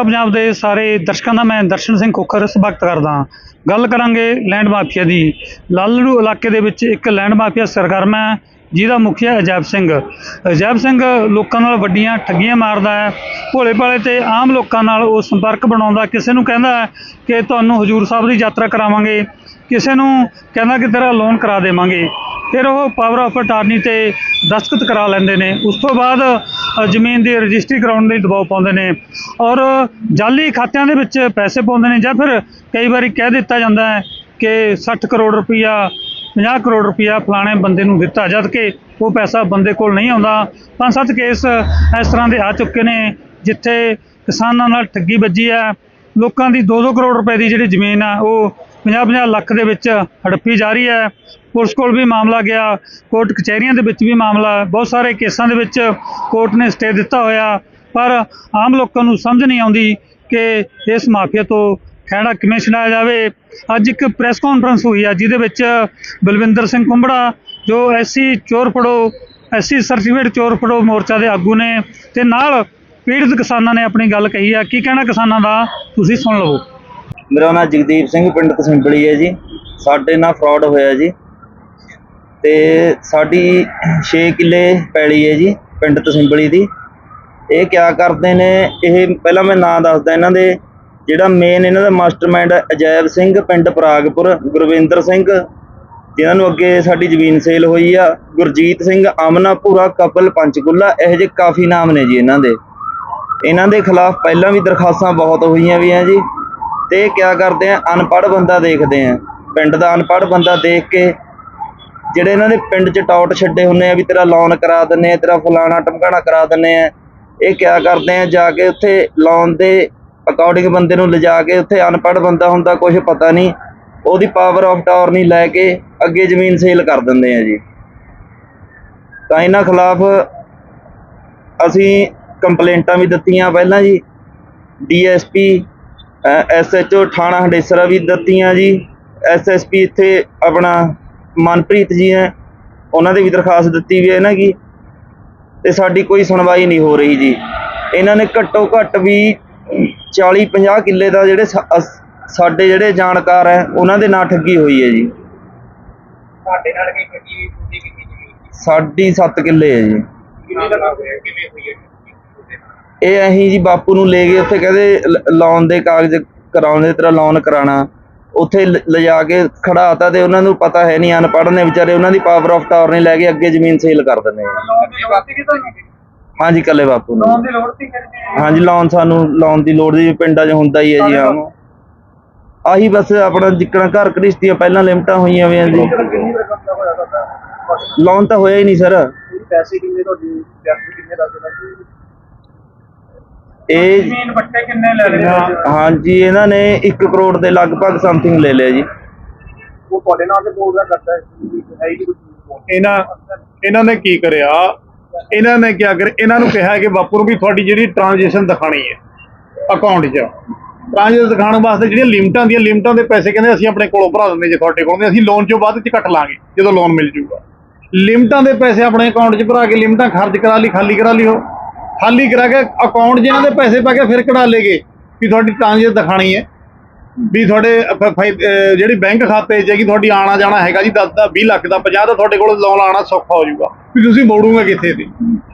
ਖਾਲਸਾ ਪੰਜਾਬ ਦੇ ਸਾਰੇ ਦਰਸ਼ਕਾਂ ਦਾ ਮੈਂ ਦਰਸ਼ਨ ਸਿੰਘ ਖੋਖਰ ਸਵਾਗਤ ਕਰਦਾ ਹਾਂ। ਗੱਲ ਕਰਾਂਗੇ ਲੈਂਡ ਮਾਫੀਆ ਦੀ। ਲਾਲੜੂ ਇਲਾਕੇ ਦੇ ਵਿੱਚ ਇੱਕ ਲੈਂਡ ਮਾਫੀਆ ਸਰਗਰਮ ਹੈ, ਜਿਹਦਾ ਮੁਖੀਆ ਅਜੈਬ ਸਿੰਘ। ਅਜੈਬ ਸਿੰਘ ਲੋਕਾਂ ਨਾਲ ਵੱਡੀਆਂ ਠੱਗੀਆਂ ਮਾਰਦਾ ਹੈ। ਭੋਲੇ ਭਾਲੇ ਤੇ ਆਮ ਲੋਕਾਂ ਨਾਲ ਉਹ ਸੰਪਰਕ ਬਣਾਉਂਦਾ, ਕਿਸੇ ਨੂੰ ਕਹਿੰਦਾ ਹੈ ਕਿ ਤੁਹਾਨੂੰ ਹਜੂਰ ਸਾਹਿਬ ਦੀ ਯਾਤਰਾ ਕਰਾਵਾਂਗੇ। ਕਿਸੇ ਨੂੰ ਕਹਿੰਦਾ ਕਿ ਤੇਰਾ ਲੋਨ ਕਰਾ ਦੇਵਾਂਗੇ, ਫਿਰ ਉਹ ਪਾਵਰ ਆਫ ਅਟਾਰਨੀ ਤੇ ਦਸਤਖਤ ਕਰਾ ਲੈਂਦੇ ਨੇ। ਉਸ ਤੋਂ ਬਾਅਦ ਜ਼ਮੀਨ ਦੀ ਰਜਿਸਟਰੀ ਕਰਾਉਣ ਲਈ ਦਬਾਅ ਪਾਉਂਦੇ ਨੇ ਔਰ ਜਾਲੀ ਖਾਤਿਆਂ ਦੇ ਵਿੱਚ ਪੈਸੇ ਪਾਉਂਦੇ ਨੇ ਜਾਂ ਫਿਰ ਕਈ ਵਾਰੀ ਕਹਿ ਦਿੱਤਾ ਜਾਂਦਾ ਹੈ ਕਿ 60 ਕਰੋੜ ਰੁਪਈਆ 50 ਕਰੋੜ ਰੁਪਈਆ ਫਲਾਣੇ ਬੰਦੇ ਨੂੰ ਦਿੱਤਾ, ਜਦ ਕਿ ਉਹ ਪੈਸਾ ਬੰਦੇ ਕੋਲ ਨਹੀਂ ਆਉਂਦਾ। ਪੰਜ ਸੱਤ ਕੇਸ ਇਸ ਤਰ੍ਹਾਂ ਦੇ ਆ ਚੁੱਕੇ ਨੇ, ਜਿੱਥੇ ਕਿਸਾਨਾਂ ਨਾਲ ਠੱਗੀ ਵੱਜੀ ਹੈ। ਲੋਕਾਂ ਦੀ 2-2 ਕਰੋੜ ਰੁਪਏ ਦੀ ਜਿਹੜੀ ਜ਼ਮੀਨ ਆ, ਉਹ 50-50 ਲੱਖ ਦੇ ਵਿੱਚ ਹੜੱਪੀ ਜਾ ਰਹੀ ਹੈ। ਪੁਲਿਸ ਕੋਲ ਵੀ ਮਾਮਲਾ ਗਿਆ। ਕੋਰਟ ਕਚਹਿਰੀਆਂ ਦੇ ਵਿੱਚ ਵੀ ਮਾਮਲਾ ਬਹੁਤ ਸਾਰੇ ਕੇਸਾਂ ਦੇ ਵਿੱਚ ਕੋਰਟ ਨੇ ਸਟੇ ਦਿੱਤਾ ਹੋਇਆ। ਪਰ ਆਮ ਲੋਕਾਂ ਨੂੰ ਸਮਝ ਨਹੀਂ ਆਉਂਦੀ ਕਿ ਇਸ ਮਾਫੀਆ ਤੋਂ ਖਹਿੜਾ ਕਿਵੇਂ ਛਡਾਇਆ ਜਾਵੇ। ਅੱਜ ਇੱਕ ਪ੍ਰੈਸ ਕਾਨਫਰੰਸ ਹੋਈ ਆ ਜਿਹਦੇ ਵਿੱਚ ਬਲਵਿੰਦਰ ਸਿੰਘ ਕੁੰਬੜਾ, ਜੋ ਐਸੀ ਚੋਰ ਫੜੋ, ਐਸਸੀ ਸਰਟੀਫਿਕੇਟ ਚੋਰ ਫੜੋ ਮੋਰਚਾ ਦੇ ਆਗੂ ਨੇ ਤੇ ਨਾਲ ਪੀੜਤ ਕਿਸਾਨਾਂ ਨੇ ਆਪਣੀ ਗੱਲ ਕਹੀ ਆ ਕੀ ਕਹਿਣਾ ਕਿਸਾਨਾਂ ਦਾ? ਤੁਸੀਂ ਸੁਣ ਲਵੋ। ਮੇਰਾ ਨਾਮ ਜਗਦੀਪ ਸਿੰਘ, ਪਿੰਡ ਤਸਿੰਬਲੀ ਹੈ ਜੀ। ਸਾਡੇ ਨਾਲ ਫਰਾਡ ਹੋਇਆ ਜੀ। ਤੇ ਸਾਡੀ 6 ਕਿੱਲੇ ਪੈਲੀ ਹੈ ਜੀ, ਪਿੰਡ ਤਸਿੰਬਲੀ ਦੀ। ਇਹ ਕਿਆ ਕਰਦੇ ਨੇ, ਇਹ ਪਹਿਲਾਂ ਮੈਂ ਨਾਂ ਦੱਸਦਾ ਇਹਨਾਂ ਦੇ। ਜਿਹੜਾ ਮੇਨ ਇਹਨਾਂ ਦਾ ਮਾਸਟਰਮਾਈਂਡ ਅਜੈਬ ਸਿੰਘ, ਪਿੰਡ ਪਰਾਗਪੁਰ, ਗੁਰਵਿੰਦਰ ਸਿੰਘ। ਜਿਨ੍ਹਾਂ ਨੂੰ ਅੱਗੇ ਸਾਡੀ ਜ਼ਮੀਨ ਸੇਲ ਹੋਈ ਆ, ਗੁਰਜੀਤ ਸਿੰਘ ਆਮਨਾ ਆਮਨਾਪੁਰਾ, ਕਪਲ, ਪੰਚਕੁਲਾ, ਇਹੋ ਜਿਹੇ ਕਾਫੀ ਨਾਮ ਨੇ ਜੀ ਇਹਨਾਂ ਦੇ। ਇਹਨਾਂ ਦੇ ਖਿਲਾਫ ਪਹਿਲਾਂ ਵੀ ਦਰਖਾਸਤਾਂ ਬਹੁਤ ਹੋਈਆਂ ਵੀ ਆ ਜੀ। ਤੇ ਇਹ ਕਿਆ ਕਰਦੇ ਆ? ਅਨਪੜ੍ਹ ਬੰਦਾ ਦੇਖਦੇ ਆ। ਪਿੰਡ ਦਾ ਅਨਪੜ੍ਹ ਬੰਦਾ ਦੇਖ ਕੇ ਜਿਹੜੇ ਇਹਨਾਂ ਨੇ ਪਿੰਡ 'ਚ ਟੌਟ ਛੱਡੇ ਹੁੰਨੇ ਆ ਵੀ ਤੇਰਾ ਲੋਨ ਕਰਾ ਦਿੰਨੇ ਆ, ਤੇਰਾ ਫਲਾਣਾ ਟਮਕਾਣਾ ਕਰਾ ਦਿੰਨੇ ਆ। ਇਹ ਕਿਆ ਕਰਦੇ ਆ? ਜਾ ਕੇ ਉੱਥੇ ਲੋਨ ਦੇ ਅਕਾਊਂਟਿੰਗ ਬੰਦੇ ਨੂੰ ਲਿਜਾ ਕੇ ਉੱਥੇ ਅਨਪੜ੍ਹ ਬੰਦਾ ਹੁੰਦਾ ਕੁਝ ਪਤਾ ਨਹੀਂ। ਉਹਦੀ ਪਾਵਰ ਆਫ ਟਾਰਨੀ ਲੈ ਕੇ ਅੱਗੇ ਜ਼ਮੀਨ ਸੇਲ ਕਰ ਦਿੰਦੇ ਆ ਜੀ। ਤਾਂ ਇਹਨਾਂ ਖਿਲਾਫ ਅਸੀਂ ਕੰਪਲੇਂਟਾਂ ਵੀ ਦਿੱਤੀਆਂ ਪਹਿਲਾਂ ਜੀ। ਡੀਐਸਪੀ ਐਸਐਚਓ ਥਾਣਾ ਹੰਡੇਸਰਾ ਵੀ ਦਿੱਤੀਆਂ ਜੀ। ਐਸਐਸਪੀ ਇੱਥੇ ਆਪਣਾ ਮਨਪ੍ਰੀਤ ਜੀ ਹੈ। ਉਹਨਾਂ ਦੇ ਵੀ ਦਰਖਾਸਤ ਦਿੱਤੀ ਵੀ ਹੈ ਨਾ ਜੀ। ਤੇ ਸਾਡੀ ਕੋਈ ਸੁਣਵਾਈ ਨਹੀਂ ਹੋ ਰਹੀ ਜੀ। ਇਹਨਾਂ ਨੇ ਘੱਟੋ ਘੱਟ ਵੀ 40 50 ਕਿੱਲੇ ਦਾ ਜਿਹੜੇ ਸਾਡੇ ਜਿਹੜੇ ਜਾਣਕਾਰ ਹੈ ਉਹਨਾਂ ਦੇ ਨਾਂ ਠੱਗੀ ਹੋਈ ਹੈ ਜੀ। ਤੁਹਾਡੇ ਨਾਲ ਕੀ ਠੱਗੀ ਤੁਸੀਂ ਕੀਤੀ ਜ਼ਮੀਨ? ਦੀ ਸਾਡੀ 7 ਕਿੱਲੇ ਹੈ ਜੀ। ਕਿੰਨੇ ਦਾ ਕਿਵੇਂ ਹੋਈ ਹੈ? ਇਹ ਅਸੀਂ ਜੀ ਬਾਪੂ ਨੂੰ ਲੈ ਗਏ ਉੱਥੇ ਕਹਿੰਦੇ ਲੋਨ ਦੇ ਕਾਗਜ਼ ਕਰਾਉਣੇ ਤੇਰਾ ਲੋਨ ਕਰਾਣਾ ਉੱਥੇ ਲਿਜਾ ਕੇ ਖੜਾਤਾ ਤੇ ਉਹਨਾਂ ਨੂੰ ਪਤਾ ਹੈ ਨਹੀਂ ਅਨਪੜ੍ਹ ਨੇ ਵਿਚਾਰੇ ਉਹਨਾਂ ਦੀ ਪਾਵਰ ਆਫ ਟਾਰਨੀ ਲੈ ਕੇ ਅੱਗੇ ਜ਼ਮੀਨ ਸੇਲ ਕਰ ਦਿੰਦੇ ਦੀ ਹਾਂਜੀ ਕੱਲੇ ਬਾਪੂ ਨੂੰ। ਲੋਨ ਦੀ ਲੋੜ ਸੀ ਹਾਂਜੀ ਲੋਨ ਸਾਨੂੰ ਲੋਨ ਦੀ ਲੋੜ ਜੀ ਪਿੰਡਾਂ 'ਚ ਹੁੰਦਾ ਹੀ ਹੈ ਜੀ ਆਮ। ਆਹੀ ਬਸ ਆਪਣਾ ਜਿੱਕਣਾ ਘਰ ਘਰਿਸ਼ਤੀਆਂ ਪਹਿਲਾਂ ਲਿਮਟਾਂ ਹੋਈਆਂ ਹੋਈਆਂ ਜੀ। ਦਾ ਲੋਨ ਤਾਂ ਹੋਇਆ ਹੀ ਨਹੀਂ ਸਰ। ਪੈਸੇ ਕਿੰਨੇ ਤੁਹਾਡੀ ਵਿਆਹ ਕਿੰਨੇ ਦਾ ਸੀ ਇਹ ਜ਼ਮੀਨ ਬੱਟੇ ਕਿੰਨੇ ਲੈ ਲਏ? ਹਾਂਜੀ ਇਹਨਾਂ ਨੇ 1 ਕਰੋੜ ਦੇ ਲਗਭਗ ਸਮਥਿੰਗ ਲੈ ਲਿਆ ਜੀ। ਉਹ ਤੁਹਾਡੇ ਨਾਲ ਤੇ ਬੋਲ ਰਿਹਾ ਕਰਦਾ ਹੈ ਹੈ ਹੀ ਕੁਝ ਇਹਨਾਂ ਇਹਨਾਂ ਨੇ ਕੀ ਕਰਿਆ? ਇਹਨਾਂ ਨੇ ਕੀ ਕਰਿਆ? ਇਹਨਾਂ ਨੂੰ ਕਿਹਾ ਕਿ ਬਾਪੂ ਨੂੰ ਵੀ ਤੁਹਾਡੀ ਜਿਹੜੀ ਟ੍ਰਾਂਜੈਕਸ਼ਨ ਦਿਖਾਣੀ ਹੈ ਅਕਾਊਂਟ 'ਚ। ਟ੍ਰਾਂਜੈਕਸ਼ਨ ਦਿਖਾਉਣ ਵਾਸਤੇ ਜਿਹੜੀਆਂ ਲਿਮਟਾਂ ਦੀਆਂ ਲਿਮਟਾਂ ਦੇ ਪੈਸੇ ਕਹਿੰਦੇ ਅਸੀਂ ਆਪਣੇ ਕੋਲੋਂ ਭਰਾ ਦਿੰਦੇ ਜੇ ਤੁਹਾਡੇ ਕੋਲ। ਨਹੀਂ ਅਸੀਂ ਲੋਨ 'ਚੋਂ ਬਾਅਦ 'ਚ ਕੱਟ ਲਾਂਗੇ ਜਦੋਂ ਲੋਨ ਮਿਲ ਜੂਗਾ। ਲਿਮਟਾਂ ਦੇ ਪੈਸੇ ਆਪਣੇ ਅਕਾਊਂਟ 'ਚ ਭਰਾ ਕੇ ਲਿਮਟਾਂ ਖਰਚ ਕਰਾ ਲਈ ਖਾਲੀ ਕਰਾ ਲਈ ਉਹ ਖਾਲੀ ਕਰਾ ਕੇ ਅਕਾਊਂਟ 'ਚ ਦੇ ਪੈਸੇ ਪਾ ਕੇ ਫਿਰ ਕਢਾ ਲੇਗੇ ਵੀ ਤੁਹਾਡੀ ਟ੍ਰਾਂਜੈਕਸ਼ਨ ਦਿਖਾਣੀ ਹੈ। ਵੀ ਤੁਹਾਡੇ ਜਿਹੜੀ ਬੈਂਕ ਖਾਤੇ 'ਚ ਹੈ ਤੁਹਾਡੀ ਆਣਾ ਜਾਣਾ ਹੈਗਾ ਜੀ 10 ਦਾ 20 ਲੱਖ ਦਾ 50 ਦਾ, ਤੁਹਾਡੇ ਕੋਲ ਲੋਨ ਆਣਾ ਸੌਖਾ ਹੋ ਜਾਊਗਾ। ਵੀ ਤੁਸੀਂ ਮੋੜੂਗਾ ਕਿੱਥੇ ਦੀ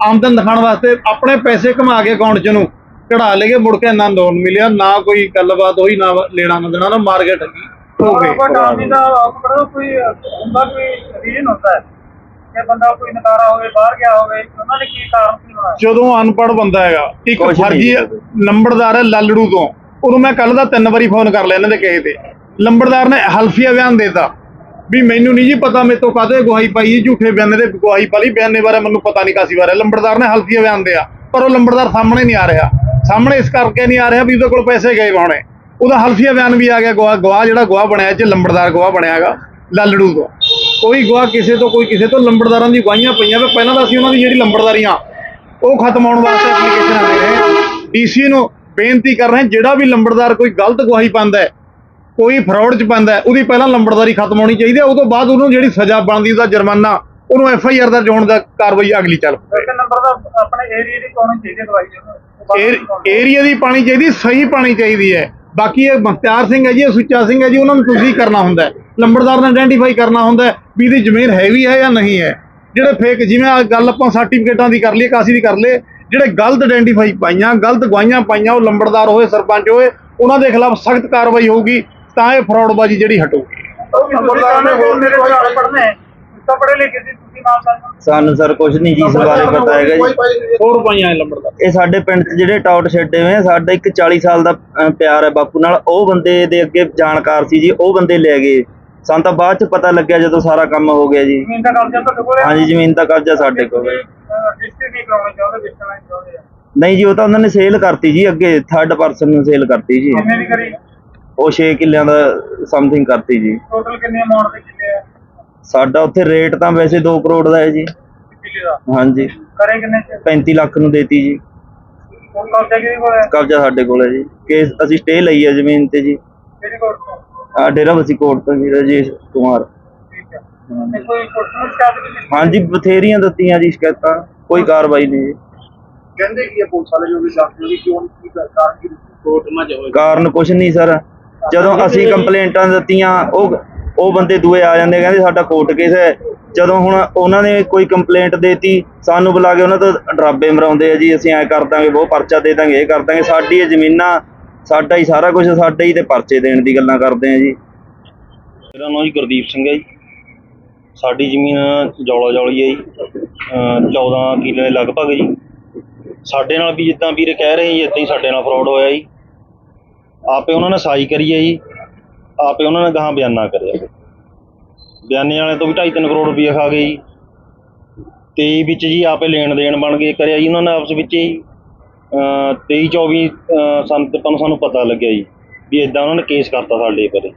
ਆਮਦਨ ਦਿਖਾਉਣ ਵਾਸਤੇ ਆਪਣੇ ਪੈਸੇ ਕਮਾ ਕੇ ਅਕਾਊਂਟ 'ਚ ਨੂੰ ਕਢਾ ਲੇਗੇ ਮੁੜ ਕੇ ਨਾ ਲੋਨ ਮਿਲਿਆ, ਨਾ ਕੋਈ ਗੱਲਬਾਤ ਹੋਈ, ਨਾ ਲੈਣਾ ਨਾ ਦੇਣਾ, ਨਾ ਮਾਰਕੀਟ ਹੋ ਗਈ ਆਪਾਂ ਟਾਰਨੀ ਕੋਈ ਹੁੰਦਾ, ਕੋਈ ਰੀਜਨ ਹੁੰਦਾ ਹੈ? ਕਿ ਬੰਦਾ ਕੋਈ ਨਕਾਰਾ ਹੋਵੇ ਬਾਹਰ ਗਿਆ ਹੋਵੇ ਉਹਨਾਂ ਦੇ ਕੀ ਕਾਰਨ ਕੀ ਹੋਣਾ? ਜਦੋਂ ਅਨਪੜ੍ਹ ਬੰਦਾ ਹੈਗਾ ਇੱਕ ਕੁਛ ਨਹੀਂ ਫਰਜੀ ਨੰਬਰਦਾਰ ਹੈ ਲਾਲੜੂ ਤੋਂ। ਉਹਨੂੰ ਮੈਂ ਕੱਲ ਦਾ ਤਿੰਨ ਵਾਰੀ ਫੋਨ ਕਰ ਲਿਆ ਇਹਨਾਂ ਦੇ ਕਹੇ ਤੇ। ਲੰਬੜਦਾਰ ਨੇ ਹਲਫੀਆ ਬਿਆਨ ਦੇਤਾ ਵੀ ਮੈਨੂੰ ਨਹੀਂ ਜੀ ਪਤਾ ਮੇਰੇ ਤੋਂ ਕਾਹਦੇ ਗਵਾਹੀ ਪਾਈ ਹੈ ਝੂਠੇ ਬਿਆਨੇ ਦੇ ਗਵਾਹੀ ਪਾਲੀ ਬਿਆਨੇ ਬਾਰੇ ਮੈਨੂੰ ਪਤਾ ਨਹੀਂ ਕਾਸੀ ਬਾਰੇ। ਲੰਬੜਦਾਰ ਨੇ ਹਲਫੀਆ ਬਿਆਨ ਦਿਆ ਪਰ ਉਹ ਲੰਬੜਦਾਰ ਸਾਹਮਣੇ ਨਹੀਂ ਆ ਰਿਹਾ। ਸਾਹਮਣੇ ਇਸ ਕਰਕੇ ਨਹੀਂ ਆ ਰਿਹਾ ਵੀ ਉਹਦੇ ਕੋਲ ਪੈਸੇ ਗਏ ਹੋਣੇ। ਉਹਦਾ ਹਲਫੀਆ ਬਿਆਨ ਵੀ ਆ ਗਿਆ ਗਵਾਹ ਗਵਾਹ ਜਿਹੜਾ ਗਵਾਹ ਬਣਿਆ ਇਹ ਚ ਲੰਬੜਦਾਰ ਗਵਾਹ ਬਣਿਆਗਾ ਲਾਲੜੂ ਤੋਂ। ਕੋਈ ਗਵਾਹ ਕਿਸੇ ਤੋਂ ਕੋਈ ਕਿਸੇ ਤੋਂ ਲੰਬੜਦਾਰਾਂ ਦੀ ਗਵਾਹੀਆਂ ਪਈਆਂ ਵੇ। ਪਹਿਲਾਂ ਤਾਂ ਅਸੀਂ ਉਹਨਾਂ ਦੀ ਜਿਹੜੀ ਲੰਬੜਦਾਰੀਆਂ ਉਹ ਖਤਮ ਹੋਣ ਵਾਸਤੇ ਐਪਲੀਕੇਸ਼ਨ ਦੇ ਰਹੇ ਹਾਂ ਡੀਸੀ ਨੂੰ ਬੇਨਤੀ ਕਰ ਰਹੇ ਜਿਹੜਾ ਵੀ ਲੰਬੜਦਾਰ ਕੋਈ ਗਲਤ ਗਵਾਹੀ ਪਾਉਂਦਾ ਹੈ ਕੋਈ ਫਰਾਡ ਚ ਪਾਉਂਦਾ ਹੈ ਉਹਦੀ ਪਹਿਲਾਂ ਲੰਬੜਦਾਰੀ ਖਤਮ ਹੋਣੀ ਚਾਹੀਦੀ ਹੈ। ਉਹ ਤੋਂ ਬਾਅਦ ਉਹਨੂੰ ਜਿਹੜੀ ਸਜ਼ਾ ਬਣਦੀ ਉਹਦਾ ਜੁਰਮਾਨਾ ਉਹਨੂੰ ਐਫ ਆਈ ਆਰ ਦਰਜ ਹੋਣ ਦਾ ਕਾਰਵਾਈ ਅਗਲੀ ਚੱਲ ਪਵੇ ਇੱਕ ਨੰਬਰ ਦਾ ਆਪਣੇ ਏਰੀਆ ਦੀ ਕੋਣੀ ਚਾਹੀਦੀ ਦਵਾਈ ਏਰੀਆ ਦੀ ਪਾਣੀ ਚਾਹੀਦੀ ਸਹੀ ਪਾਣੀ ਚਾਹੀਦੀ ਹੈ। ਬਾਕੀ ਇਹ ਮੁਖਤਿਆਰ ਸਿੰਘ ਹੈ ਜੀ ਇਹ ਸੁੱਚਾ ਸਿੰਘ ਹੈ ਜੀ ਉਹਨਾਂ ਨੂੰ ਤੁਸੀਂ ਕਰਨਾ ਹੁੰਦਾ ਹੈ। ਲੰਬੜਦਾਰ ਨੇ ਆਇਡੈਂਟੀਫਾਈ ਕਰਨਾ ਹੁੰਦਾ ਵੀ ਇਹਦੀ ਜ਼ਮੀਨ ਹੈਵੀ ਹੈ ਜਾਂ ਨਹੀਂ ਹੈ। ਜਿਹੜੇ ਫੇਕ ਜਿਵੇਂ ਆਹ ਗੱਲ ਆਪਾਂ ਸਰਟੀਫਿਕੇਟਾਂ ਦੀ ਕਰ ਲਈ ਕਾਸੀ ਦੀ ਕਰ ਲਏ ਜਿਹੜੇ ਗਲਤ ਆਇਡੈਂਟੀਫਾਈ ਪਾਈਆਂ ਗਲਤ ਗਵਾਹੀਆਂ ਪਾਈਆਂ ਉਹ ਲੰਬੜਦਾਰ ਹੋਏ ਸਰਪੰਚ ਹੋਏ ਉਹਨਾਂ ਦੇ ਖਿਲਾਫ ਸਖਤ ਕਾਰਵਾਈ ਹੋਊਗੀ ਤਾਂ ਇਹ ਫਰਾਡਬਾਜ਼ੀ ਜਿਹੜੀ ਹਟੂਗੀ। ਨੰਬਰਦਾਰ ਨੇ ਹੋਰ ਮੇਰੇ ਨਾਲ ਪੜਨੇ ਤਾਂ ਪੜੇ ਲਿਖੇ ਸੀ ਤੁਸੀਂ ਨਾਲ ਨਾਲ ਸਾਨੂੰ ਸਰ ਕੁਝ ਨਹੀਂ ਜੀ ਇਸ ਬਾਰੇ ਪਤਾ ਹੈਗਾ ਜੀ। ਹੋਰ ਪਾਈਆਂ ਇਹ ਲੰਬੜਦਾਰ ਇਹ ਸਾਡੇ ਪਿੰਡ 'ਚ ਜਿਹੜੇ ਟਾਊਟ ਛੱਡੇ ਹੋਏ ਆ ਸਾਡਾ ਇੱਕ 40 ਸਾਲ ਦਾ ਪਿਆਰ ਹੈ ਬਾਪੂ ਨਾਲ ਉਹ ਬੰਦੇ ਦੇ ਅੱਗੇ ਜਾਣਕਾਰ ਸੀ ਜੀ ਉਹ ਬੰਦੇ ਲੈ ਗਏ। ਸਾਨੂੰ ਤਾਂ ਬਾਅਦ 'ਚ ਪਤਾ ਲੱਗਿਆ ਜਦੋਂ ਸਾਰਾ ਕੰਮ ਹੋ ਗਿਆ ਜੀ। ਜ਼ਮੀਨ ਦਾ ਕਬਜ਼ਾ ਤੁਹਾਡੇ ਕੋਲ ਹੈ? ਹਾਂਜੀ ਜ਼ਮੀਨ ਦਾ ਕਬਜ਼ਾ ਸਾਡੇ ਕੋਲ ਹੈ। ਰਜਿਸਟਰੀ ਨਹੀਂ ਕਰਾਉਣੀ ਚਾਹੁੰਦੇ ਵੇਚਣਾ ਨਹੀਂ ਚਾਹੁੰਦੇ ਆ। ਨਹੀਂ ਜੀ ਉਹ ਤਾਂ ਉਹਨਾਂ ਨੇ ਸੇਲ ਕਰਤੀ ਜੀ ਅੱਗੇ ਥਰਡ ਪਰਸਨ ਨੂੰ ਸੇਲ ਕਰਤੀ ਜੀ। ਕਿੰਨੇ ਦੀ ਕਰੀ? ਉਹ 6 ਕਿੱਲਿਆਂ ਦਾ ਸਮਥਿੰਗ ਕਰਤੀ ਜੀ। ਟੋਟਲ ਕਿੰਨੇ ਅਮਾਉਂਟ ਦੇ ਕਿੰਨੇ ਆ? ਸਾਡਾ ਉੱਥੇ ਰੇਟ ਤਾਂ ਵੈਸੇ 2 ਕਰੋੜ ਦਾ ਹੈ ਜੀ। ਕਿੱਲੇ ਦਾ? ਹਾਂਜੀ। ਕਰੇ ਕਿੰਨੇ ਚ? 35 ਲੱਖ ਨੂੰ ਦੇਤੀ ਜੀ। ਹੁਣ ਕਬਜ਼ਾ ਕਿਹਦੇ ਕੋਲ ਹੈ? ਕਬਜ਼ਾ ਸਾਡੇ ਕੋਲ ਹੈ ਜੀ। ਕੇਸ ਅਸੀਂ ਸਟੇ ਲਈ ਹੈ ਜ਼ਮੀਨ ਤੇ ਜੀ। ਕਿਹਦੀ ਕੋਲ ਤੋਂ? ਡੇਰਾ ਬਸੀ ਕੋਟ ਤੋਂ ਜੀ ਰਜੇਸ਼ ਕੁਮਾਰ। ਠੀਕ ਹੈ ਤੇ ਕੋਈ ਪੁਲਿਸ ਸ਼ਿਕਾਇਤ ਵੀ ਕੀਤੀ ਹਾਂਜੀ ਬਥੇਰੀਆਂ ਦਿੱਤੀਆਂ ਜੀ ਸ਼ਿਕਾਇਤਾਂ ਕੋਈ ਕਾਰਵਾਈ ਨਹੀਂ ਜੀ। ਕਹਿੰਦੇ ਕੀ ਹੈ ਪੁਲਿਸ ਵਾਲੇ ਜੋ ਵੀ ਦੱਸਦੇ ਵੀ ਕਿਉਂ ਕੀ ਕਾਰਨ ਕੀ ਕੋਰਟ ਮਾ ਜਾਓ। ਕਾਰਨ ਕੁਛ ਨਹੀਂ ਸਰ। ਜਦੋਂ ਅਸੀਂ ਕੰਪਲੇਂਟਾਂ ਦਿੱਤੀਆਂ ਉਹ ਉਹ ਬੰਦੇ ਦੂਏ ਆ ਜਾਂਦੇ ਕਹਿੰਦੇ ਸਾਡਾ ਕੋਰਟ ਕੇਸ ਹੈ। ਜਦੋਂ ਹੁਣ ਉਹਨਾਂ ਨੇ ਕੋਈ ਕੰਪਲੇਂਟ ਦੇਤੀ ਸਾਨੂੰ ਬੁਲਾ ਕੇ ਉਹਨਾਂ ਤੋਂ ਡਰਾਬੇ ਮਰਾਉਂਦੇ ਆ ਜੀ ਅਸੀਂ ਐ ਕਰ ਦਾਂਗੇ ਉਹ ਪਰਚਾ ਦੇ ਦਾਂਗੇ ਇਹ ਕਰ ਦਾਂਗੇ ਸਾਡੀ ਇਹ ਜ਼ਮੀਨਾਂ ਸਾਡਾ ਹੀ ਸਾਰਾ ਕੁਝ ਸਾਡਾ ਹੀ ਤੇ ਪਰਚੇ ਦੇਣ ਦੀ ਗੱਲਾਂ ਕਰਦੇ ਆ ਜੀ। ਮੇਰਾ ਨਾਮ ਜੀ ਗੁਰਦੀਪ ਸਿੰਘ ਹੈ ਜੀ। ਸਾਡੀ ਜ਼ਮੀਨ ਜੌਲਾ ਜੌਲੀ ਹੈ ਜੀ। ਅਹ 14 ਕਿੱਲੇ ਦੇ ਲਗਭਗ ਜੀ। ਸਾਡੇ ਨਾਲ ਵੀ ਜਿੱਦਾਂ ਵੀਰੇ ਕਹਿ ਰਹੇ ਜੀ ਇਦਾਂ ਹੀ ਸਾਡੇ ਨਾਲ ਫਰਾਡ ਹੋਇਆ ਜੀ। ਆਪੇ ਉਹਨਾਂ ਨੇ ਸਾਈ ਕਰੀ ਹੈ ਜੀ। ਆਪੇ ਉਹਨਾਂ ਨੇ ਗਾਹਾਂ ਬਿਆਨਾ ਕਰਿਆ। ਬਿਆਨੇ ਵਾਲੇ ਤੋਂ ਵੀ 2.5 ਕਰੋੜ ਰੁਪਏ ਖਾ ਗਏ ਜੀ। ਤੇ ਵਿੱਚ ਜੀ ਆਪੇ ਲੈਣ ਦੇਣ ਬਣ ਗਏ, ਕਰਿਆ ਜੀ ਉਹਨਾਂ ਨੇ ਆਪਸ ਵਿੱਚ ਹੀ। 23 24 ਸਾਨੂੰ ਆਪਾਂ ਸਾਨੂੰ ਪਤਾ ਲੱਗਿਆ ਜੀ ਵੀ ਇਦਾਂ ਉਹਨਾਂ ਨੇ ਕੇਸ ਕਰਤਾ ਸਾਡੇ ਪਰ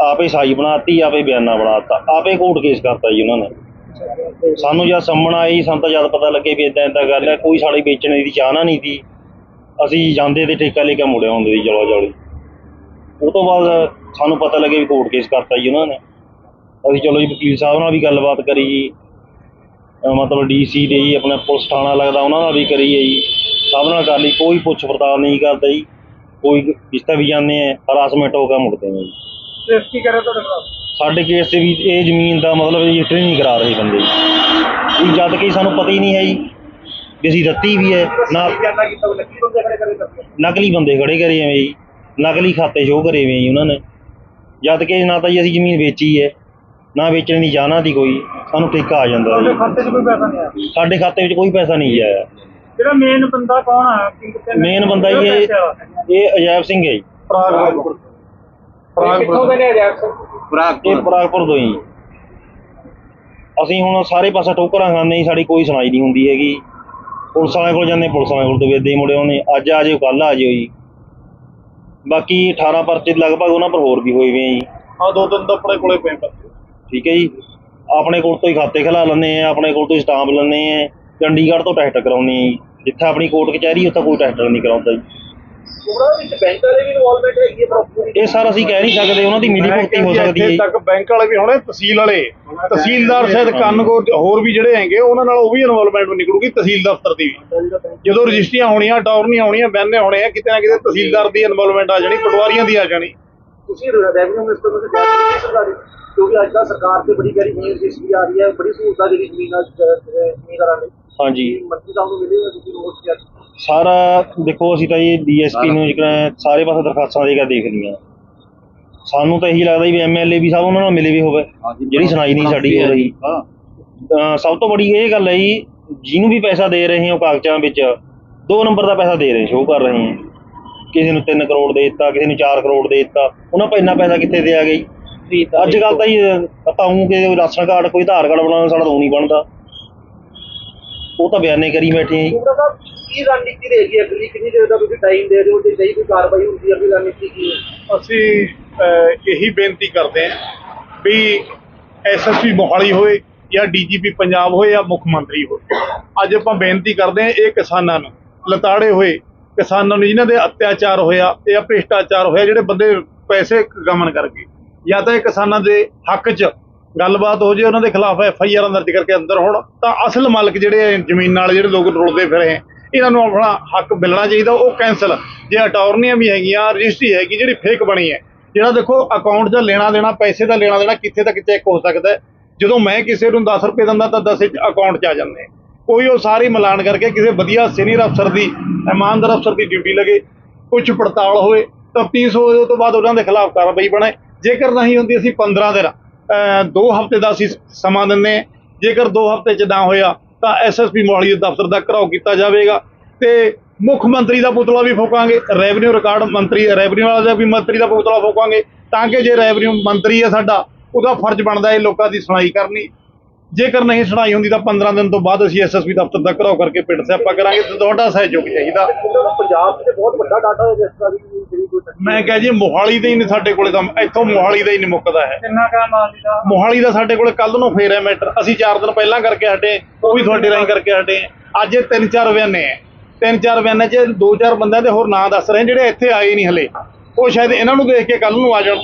ਆਪੇ ਸਾਈ ਬਣਾਤੀ, ਆਪੇ ਬਿਆਨਾ ਬਣਾਤਾ, ਆਪੇ ਕੋਰਟ ਕੇਸ ਕਰਤਾ ਜੀ ਉਹਨਾਂ ਨੇ। ਸਾਨੂੰ ਜਦ ਸੰਮਣ ਆਈ, ਸਾਨੂੰ ਤਾਂ ਜਦ ਪਤਾ ਲੱਗੇ ਵੀ ਇਦਾਂ ਇਦਾਂ ਗੱਲ ਹੈ, ਕੋਈ ਸਾਡੀ ਵੇਚਣ ਦੀ ਚਾਹਨਾ ਨਹੀਂ ਸੀ। ਅਸੀਂ ਜਾਂਦੇ ਤੇ ਠੇਕਾ ਲੈ ਕੇ ਮੁੜਿਆ ਹੁੰਦੇ ਸੀ ਜਲਾ ਜਲੀ। ਉਹ ਤੋਂ ਬਾਅਦ ਸਾਨੂੰ ਪਤਾ ਲੱਗੇ ਵੀ ਕੋਰਟ ਕੇਸ ਕਰਤਾ ਜੀ ਉਹਨਾਂ ਨੇ। ਅਸੀਂ ਚਲੋ ਜੀ ਵਕੀਲ ਸਾਹਿਬ ਨਾਲ ਵੀ ਗੱਲਬਾਤ ਕਰੀ ਜੀ। ਅਹ, ਮਤਲਬ ਡੀਸੀ ਦੇ ਜੀ, ਆਪਣਾ ਪੁਲਿਸ ਥਾਣਾ ਲੱਗਦਾ, ਉਹਨਾਂ ਨਾਲ ਵੀ ਕਰੀ ਹੈ ਜੀ। ਨਾਲ ਕਰ ਲਈ ਕੋਈ ਪੁੱਛ ਪੜਤਾਲ ਨਹੀਂ ਕਰਦਾ ਜੀ। ਕੋਈ ਜਿੱਥੇ ਵੀ ਜਾਂਦੇ ਆ ਹਰਾਸਮੈਂਟ ਹੋ ਕੇ ਮੁੜਦੇ ਨੇ ਜੀ। ਤੁਹਾਡੇ ਖਿਲਾਫ? ਸਾਡੇ ਕੇਸ ਤੇ ਵੀ ਇਹ ਜ਼ਮੀਨ ਦਾ ਮਤਲਬ ਰਜਿਸਟਰੀ ਨਹੀਂ ਕਰਾ ਰਹੇ ਬੰਦੇ। ਜੀ ਇਹ ਜਦ ਕਿ ਸਾਨੂੰ ਪਤਾ ਹੀ ਨਹੀਂ ਹੈ ਜੀ ਵੀ ਅਸੀਂ ਦਿੱਤੀ ਵੀ ਹੈ ਨਾ ਨਕਲੀ ਬੰਦੇ ਖੜੇ ਕਰੇ ਐਵੇਂ ਜੀ ਨਕਲੀ ਖਾਤੇ ਸ਼ੋਅ ਕਰੇ ਐਵੇਂ ਜੀ ਉਹਨਾਂ ਨੇ। ਜਦ ਕਿ ਨਾ ਤਾਂ ਜੀ ਅਸੀਂ ਜ਼ਮੀਨ ਵੇਚੀ ਹੈ ਨਾ ਵੇਚਣ ਦੀ ਜਾਣਾ ਦੀ ਕੋਈ ਸਾਨੂੰ ਠੇਕਾ ਆ ਜਾਂਦਾ ਜੀ। ਖਾਤੇ 'ਚ ਕੋਈ ਪੈਸਾ ਨਹੀਂ ਆਇਆ? ਸਾਡੇ ਖਾਤੇ ਵਿੱਚ ਕੋਈ ਪੈਸਾ ਨਹੀਂ ਆਇਆ। ਜਿਹੜਾ ਮੇਨ ਬੰਦਾ ਕੌਣ ਆ? ਕਿ ਕਿੱਥੇ ਮੇਨ ਬੰਦਾ ਜੀ ਇਹ ਇਹ ਅਜੈਬ ਸਿੰਘ ਹੈ ਜੀ। ਕਿੱਥੋਂ ਦੇ ਨੇ ਅਜੈਬ ਸਿੰਘ? ਇਹ ਪ੍ਰਾਗਪੁਰ ਤੋਂ ਹੀ। ਅਸੀਂ ਹੁਣ ਸਾਰੇ ਪਾਸੇ ਠੋਕਰਾਂ ਖਾਂਦੇ ਜੀ ਸਾਡੀ ਕੋਈ ਸੁਣਾਈ ਨਹੀਂ ਹੁੰਦੀ ਹੈਗੀ। ਪੁਲਿਸ ਵਾਲਿਆਂ ਕੋਲ ਜਾਂਦੇ ਪੁਲਿਸ ਵਾਲਿਆਂ ਕੋਲ ਤੋਂ ਵੀ ਏਦਾਂ ਹੀ ਮੁੜੇ ਆਉਂਦੇ ਅੱਜ ਆ ਜਿਓ ਕੱਲ ਆ ਜਿਓ ਜੀ। ਬਾਕੀ 18 ਪਰਚੇ ਲਗਭਗ ਉਹਨਾਂ ਪਰ ਹੋਰ ਵੀ ਹੋਏ ਵੇ ਜੀ। ਆ ਦੋ ਦਿਨ ਤਾਂ ਆਪਣੇ ਕੋਲੇ ਪਿੰਡ ਠੀਕ ਹੈ ਜੀ। ਆਪਣੇ ਕੋਲ ਤੋਂ ਹੀ ਖਾਤੇ ਖਿਲਾ ਲੈਂਦੇ ਆ ਆਪਣੇ ਕੋਲ ਤੋਂ ਹੀ ਸਟਾਂਪ ਲੈਂਦੇ ਆ ਚੰਡੀਗੜ੍ਹ ਤੋਂ ਟੈਸਟ ਕਰਾਉਂਦੇ ਆ ਜੀ। ਜਿੱਥੇ ਆਪਣੀ ਕੋਰਟ ਕਚਹਿਰੀ ਉੱਥੇ ਕੋਈ ਟੈਸਟ ਨਹੀਂ ਕਰਾਉਂਦਾ ਜੀ। ਉਹਨਾਂ ਵਿੱਚ ਬੈਂਕਾਂ ਦੇ ਵੀ ਇਨਵੋਲਵਮੈਂਟ ਹੈਗੀ ਹੈ ਪ੍ਰੋਪਰ ਇਹ ਸਰ ਅਸੀਂ ਕਹਿ ਨਹੀਂ ਸਕਦੇ ਉਹਨਾਂ ਦੀ ਮਿਲੀ ਭੁਗਤੀ ਹੋ ਸਕਦੀ ਹੈ ਇੱਥੇ ਜੀ। ਤੱਕ ਬੈਂਕ ਵਾਲੇ ਵੀ ਹੋਣੇ ਤਹਿਸੀਲ ਵਾਲੇ ਤਹਿਸੀਲਦਾਰ ਸ਼ਾਇਦ ਕੰਨ ਕੋ ਹੋਰ ਵੀ ਜਿਹੜੇ ਹੈਗੇ ਉਹਨਾਂ ਨਾਲ ਉਹ ਵੀ ਇਨਵੋਲਵਮੈਂਟ ਨਿਕਲੂਗੀ ਤਹਿਸੀਲ ਦਫ਼ਤਰ ਦੀ ਵੀ। ਜਦੋਂ ਰਜਿਸਟਰੀਆਂ ਹੋਣੀਆਂ ਟੌਰਨੀਆਂ ਹੋਣੀਆਂ ਬੈਨੇ ਹੋਣੇ ਆ ਕਿਤੇ ਨਾ ਕਿਤੇ ਤਹਿਸੀਲਦਾਰ ਦੀ ਇਨਵੋਲਵਮੈਂਟ ਆ ਜਾਣੀ ਪਟਵਾਰੀਆਂ ਦੀ ਆ ਜਾਣੀ। ਤੁਸੀਂ ਰੈਵਨਿਊ ਮਿਨਿਸਟਰ ਨੂੰ ਕਿਹਾ ਕਿ ਸਰਕਾਰੀ ਕਿਉਂਕਿ ਅੱਜ ਦਾ ਸਰਕਾਰ ਤੇ ਬੜੀ ਗਹਿਰੀ ਨੀਂਦ ਰਜਿਸਟਰੀ ਆ ਰਹੀ ਹੈ ਬੜੀ ਸਹੂਲਤਾਂ ਜਿਹੜੀ ਜ਼ਮੀਨਾਂ ਜ਼ਮੀਨਦਾਰਾਂ ਨੇ ਹਾਂਜੀ। ਮੰਤਰੀ ਸਾਹਿਬ ਨੂੰ ਮਿਲੇ ਤੁਸੀਂ ਨੋਟ ਕਿਹਾ ਸਾਰਾ ਦੇਖੋ ਅਸੀਂ ਤਾਂ ਇਹ ਡੀਐਸਪੀ ਨੂੰ ਜਿਹੜਾ ਸਾਰੇ ਪਾਸੇ ਦਰਖਾਸਤਾਂ ਦੇ ਕੇ ਦੇਖ ਲਈਆਂ ਸਾਨੂੰ ਤਾਂ ਇਹੀ ਲੱਗਦਾ ਵੀ ਐਮਐਲਏ ਵੀ ਸਭ ਉਹਨਾਂ ਨਾਲ ਮਿਲੇ ਵੀ ਹੋਵੇ। ਜਿਹੜੀ ਸੁਣਾਈ ਨਹੀਂ ਸਾਡੀ ਹੋ ਰਹੀ। ਸਭ ਤੋਂ ਬੜੀ ਇਹ ਗੱਲ ਹੈ ਜੀ ਜਿਹਨੂੰ ਵੀ ਪੈਸਾ ਦੇ ਰਹੇ ਹੋ ਕਾਗਜ਼ਾਂ ਵਿੱਚ ਦੋ ਨੰਬਰ ਦਾ ਪੈਸਾ ਦੇ ਰਹੇ ਸ਼ੋਅ ਕਰ ਰਹੇ ਹੈ। ਕਿਸੇ ਨੂੰ 3 ਕਰੋੜ ਦੇ ਦਿੱਤਾ ਕਿਸੇ ਨੂੰ 4 ਕਰੋੜ ਦੇ ਦਿੱਤਾ ਉਹਨਾਂ ਪਰ ਇੰਨਾ ਪੈਸਾ ਕਿੱਥੇ ਦੇ ਆ ਗਈ ਅੱਜ ਕੱਲ ਤਾਂ ਜੀ ਆਪਾਂ ਉਹ ਕਿ ਰਾਸ਼ਨ ਕਾਰਡ ਕੋਈ ਆਧਾਰ ਕਾਰਡ ਬਣਾਉਣਾ ਸਾਡਾ ਤਾਂ ਉਹ ਨਹੀਂ ਬਣਦਾ। ਉਹ ਤਾਂ ਬਿਆਨੇ ਕਰੀ ਬੈਠੇ ਆ ਜੀ। ਡਾਕਟਰ ਸਾਹਿਬ ਕੀ ਰਣਨੀਤੀ ਰਹੇਗੀ ਅਗਲੀ ਕਿੰਨੀ ਦੇਰ ਦਾ ਤੁਸੀਂ ਟਾਈਮ ਦੇ ਰਹੇ ਹੋ? ਜੇ ਸਹੀ ਕੋਈ ਕਾਰਵਾਈ ਹੁੰਦੀ ਹੈ ਅਗਲੀ ਰਣਨੀਤੀ ਕੀ ਹੈ? ਅਸੀਂ ਅਹ, ਇਹੀ ਬੇਨਤੀ ਕਰਦੇ ਹਾਂ ਵੀ ਐਸਐਸਪੀ ਮੋਹਾਲੀ ਹੋਏ ਜਾਂ ਡੀਜੀਪੀ ਪੰਜਾਬ ਹੋਏ ਜਾਂ ਮੁੱਖ ਮੰਤਰੀ ਹੋਏ। ਅੱਜ ਆਪਾਂ ਬੇਨਤੀ ਕਰਦੇ ਹਾਂ ਇਹ ਕਿਸਾਨਾਂ ਨੂੰ ਲਤਾੜੇ ਹੋਏ ਕਿਸਾਨਾਂ ਨੂੰ ਜਿਨ੍ਹਾਂ ਦੇ ਅਤਿਆਚਾਰ ਹੋਇਆ ਜਾਂ ਭ੍ਰਿਸ਼ਟਾਚਾਰ ਹੋਇਆ ਜਿਹੜੇ ਬੰਦੇ ਪੈਸੇ ਗਮਨ ਕਰਕੇ ਜਾਂ ਤਾਂ ਇਹ ਕਿਸਾਨਾਂ ਦੇ ਹੱਕ 'ਚ ਗੱਲਬਾਤ ਹੋ ਜੇ ਉਹਨਾਂ ਦੇ ਖਿਲਾਫ ਐਫ ਆਈ ਆਰ ਦਰਜ ਕਰਕੇ ਅੰਦਰ ਹੋਣ, ਤਾਂ ਅਸਲ ਮਾਲਕ ਜਿਹੜੇ ਜ਼ਮੀਨ ਨਾਲ ਜਿਹੜੇ ਲੋਕ ਰੁਲਦੇ ਫਿਰੇ ਹੈ ਇਹਨਾਂ ਨੂੰ ਆਪਣਾ ਹੱਕ ਮਿਲਣਾ ਚਾਹੀਦਾ, ਉਹ ਕੈਂਸਲ ਜੇ ਅਟਾਰਨੀਆਂ ਵੀ ਹੈਗੀਆਂ, ਰਜਿਸਟਰੀ ਹੈਗੀ, ਜਿਹੜੀ ਫੇਕ ਬਣੀ ਹੈ, ਜਿਹੜਾ ਦੇਖੋ ਅਕਾਊਂਟ 'ਚ ਲੈਣਾ ਦੇਣਾ, ਪੈਸੇ ਦਾ ਲੈਣਾ ਦੇਣਾ, ਕਿੱਥੇ ਤੱਕ ਚੈੱਕ ਹੋ ਸਕਦਾ ਜਦੋਂ ਮੈਂ ਕਿਸੇ ਨੂੰ 10 ਰੁਪਏ ਦਿੰਦਾ, ਤਾਂ 10 ਅਕਾਊਂਟ 'ਚ ਆ ਜਾਂਦੇ ਕੋਈ ਉਹ ਸਾਰੀ ਮਿਲਾਨ ਕਰਕੇ ਕਿਸੇ ਵਧੀਆ ਸੀਨੀਅਰ ਅਫਸਰ ਦੀ, ਇਮਾਨਦਾਰ ਅਫਸਰ ਦੀ ਡਿਊਟੀ ਲਗੇ ਕੁਝ ਪੜਤਾਲ ਹੋਵੇ, ਤਫਤੀਸ਼ ਹੋਵੇ, ਉਹ ਤੋਂ ਬਾਅਦ ਉਹਨਾਂ ਦੇ ਖਿਲਾਫ ਕਾਰਵਾਈ ਬਣੇ। ਜੇਕਰ ਨਹੀਂ ਹੁੰਦੀ, ਅਸੀਂ 15 ਦਿਨ ਅਹ, ਦੋ ਹਫ਼ਤੇ ਦਾ ਅਸੀਂ ਸਮਾਂ ਦਿੰਦੇ ਹਾਂ। ਜੇਕਰ ਦੋ ਹਫ਼ਤੇ 'ਚ ਨਾ ਹੋਇਆ ਤਾਂ ਐਸਐਸਪੀ ਮੋਹਾਲੀ ਦੇ ਦਫ਼ਤਰ ਦਾ ਘਰਾਓ ਕੀਤਾ ਜਾਵੇਗਾ। ਤੇ ਮੁੱਖ ਮੰਤਰੀ ਦਾ ਪੁਤਲਾ ਵੀ ਫੂਕਾਂਗੇ ਰੈਵਨਿਊ ਰਿਕਾਰਡ ਮੰਤਰੀ ਰੈਵਨਿਊ ਵਾਲਾ ਦਾ ਵੀ ਮੰਤਰੀ ਦਾ ਪੁਤਲਾ ਫੂਕਾਂਗੇ ਤਾਂ ਕਿ ਜੇ ਰੈਵਨਿਊ ਮੰਤਰੀ ਹੈ ਸਾਡਾ ਉਹਦਾ ਫਰਜ਼ ਬਣਦਾ ਹੈ ਲੋਕਾਂ ਦੀ ਸੁਣਾਈ ਕਰਨੀ। ਜੇਕਰ ਨਹੀਂ ਸੁਣਾਈ ਹੁੰਦੀ ਤਾਂ 15 ਦਿਨ ਤੋਂ ਬਾਅਦ ਅਸੀਂ ਐਸਐਸਪੀ ਦਫ਼ਤਰ ਦਾ ਘਰਾਓ ਕਰਕੇ ਪਿੰਡ ਸਿਆਪਾ ਕਰਾਂਗੇ ਤੇ ਤੁਹਾਡਾ ਸਹਿਯੋਗ ਚਾਹੀਦਾ। ਪੰਜਾਬ 'ਚ ਬਹੁਤ ਵੱਡਾ ਡਾਟਾ ਹੈ ਜਿਸ ਤਰ੍ਹਾਂ ਦੀ ਜਿਹੜੀ ਕੋਈ ਮੈਂ ਕਿਹਾ ਜੀ ਮੋਹਾਲੀ ਦਾ ਹੀ ਨਹੀਂ ਸਾਡੇ ਕੋਲੇ ਤਾਂ ਇੱਥੋਂ ਮੋਹਾਲੀ ਦਾ ਹੀ ਨਹੀਂ ਮੁੱਕਦਾ ਹੈ। ਕਿੰਨਾ ਕਾ ਮਾਲੀ ਦਾ? ਮੋਹਾਲੀ ਦਾ ਸਾਡੇ ਕੋਲੇ ਕੱਲ ਨੂੰ ਫੇਰ ਹੈ ਮੈਟਰ ਅਸੀਂ 4 ਦਿਨ ਪਹਿਲਾਂ ਕਰਕੇ ਹਟੇ ਉਹ ਵੀ ਤੁਹਾਡੇ ਰਾਹੀਂ ਕਰਕੇ ਹਟੇ। ਅੱਜ ਇਹ ਤਿੰਨ ਚਾਰ ਬਿਆਨੇ ਹੈ। ਤਿੰਨ ਚਾਰ ਬਿਆਨਾਂ 'ਚ ਦੋ ਚਾਰ ਬੰਦਿਆਂ ਦੇ ਹੋਰ ਨਾਂ ਦੱਸ ਰਹੇ ਜਿਹੜੇ ਇੱਥੇ ਆਏ ਨਹੀਂ ਹਲੇ। ਉਹ ਸ਼ਾਇਦ ਇਹਨਾਂ ਨੂੰ ਦੇਖ ਕੇ ਕੱਲ ਨੂੰ ਆ ਜਾਣ।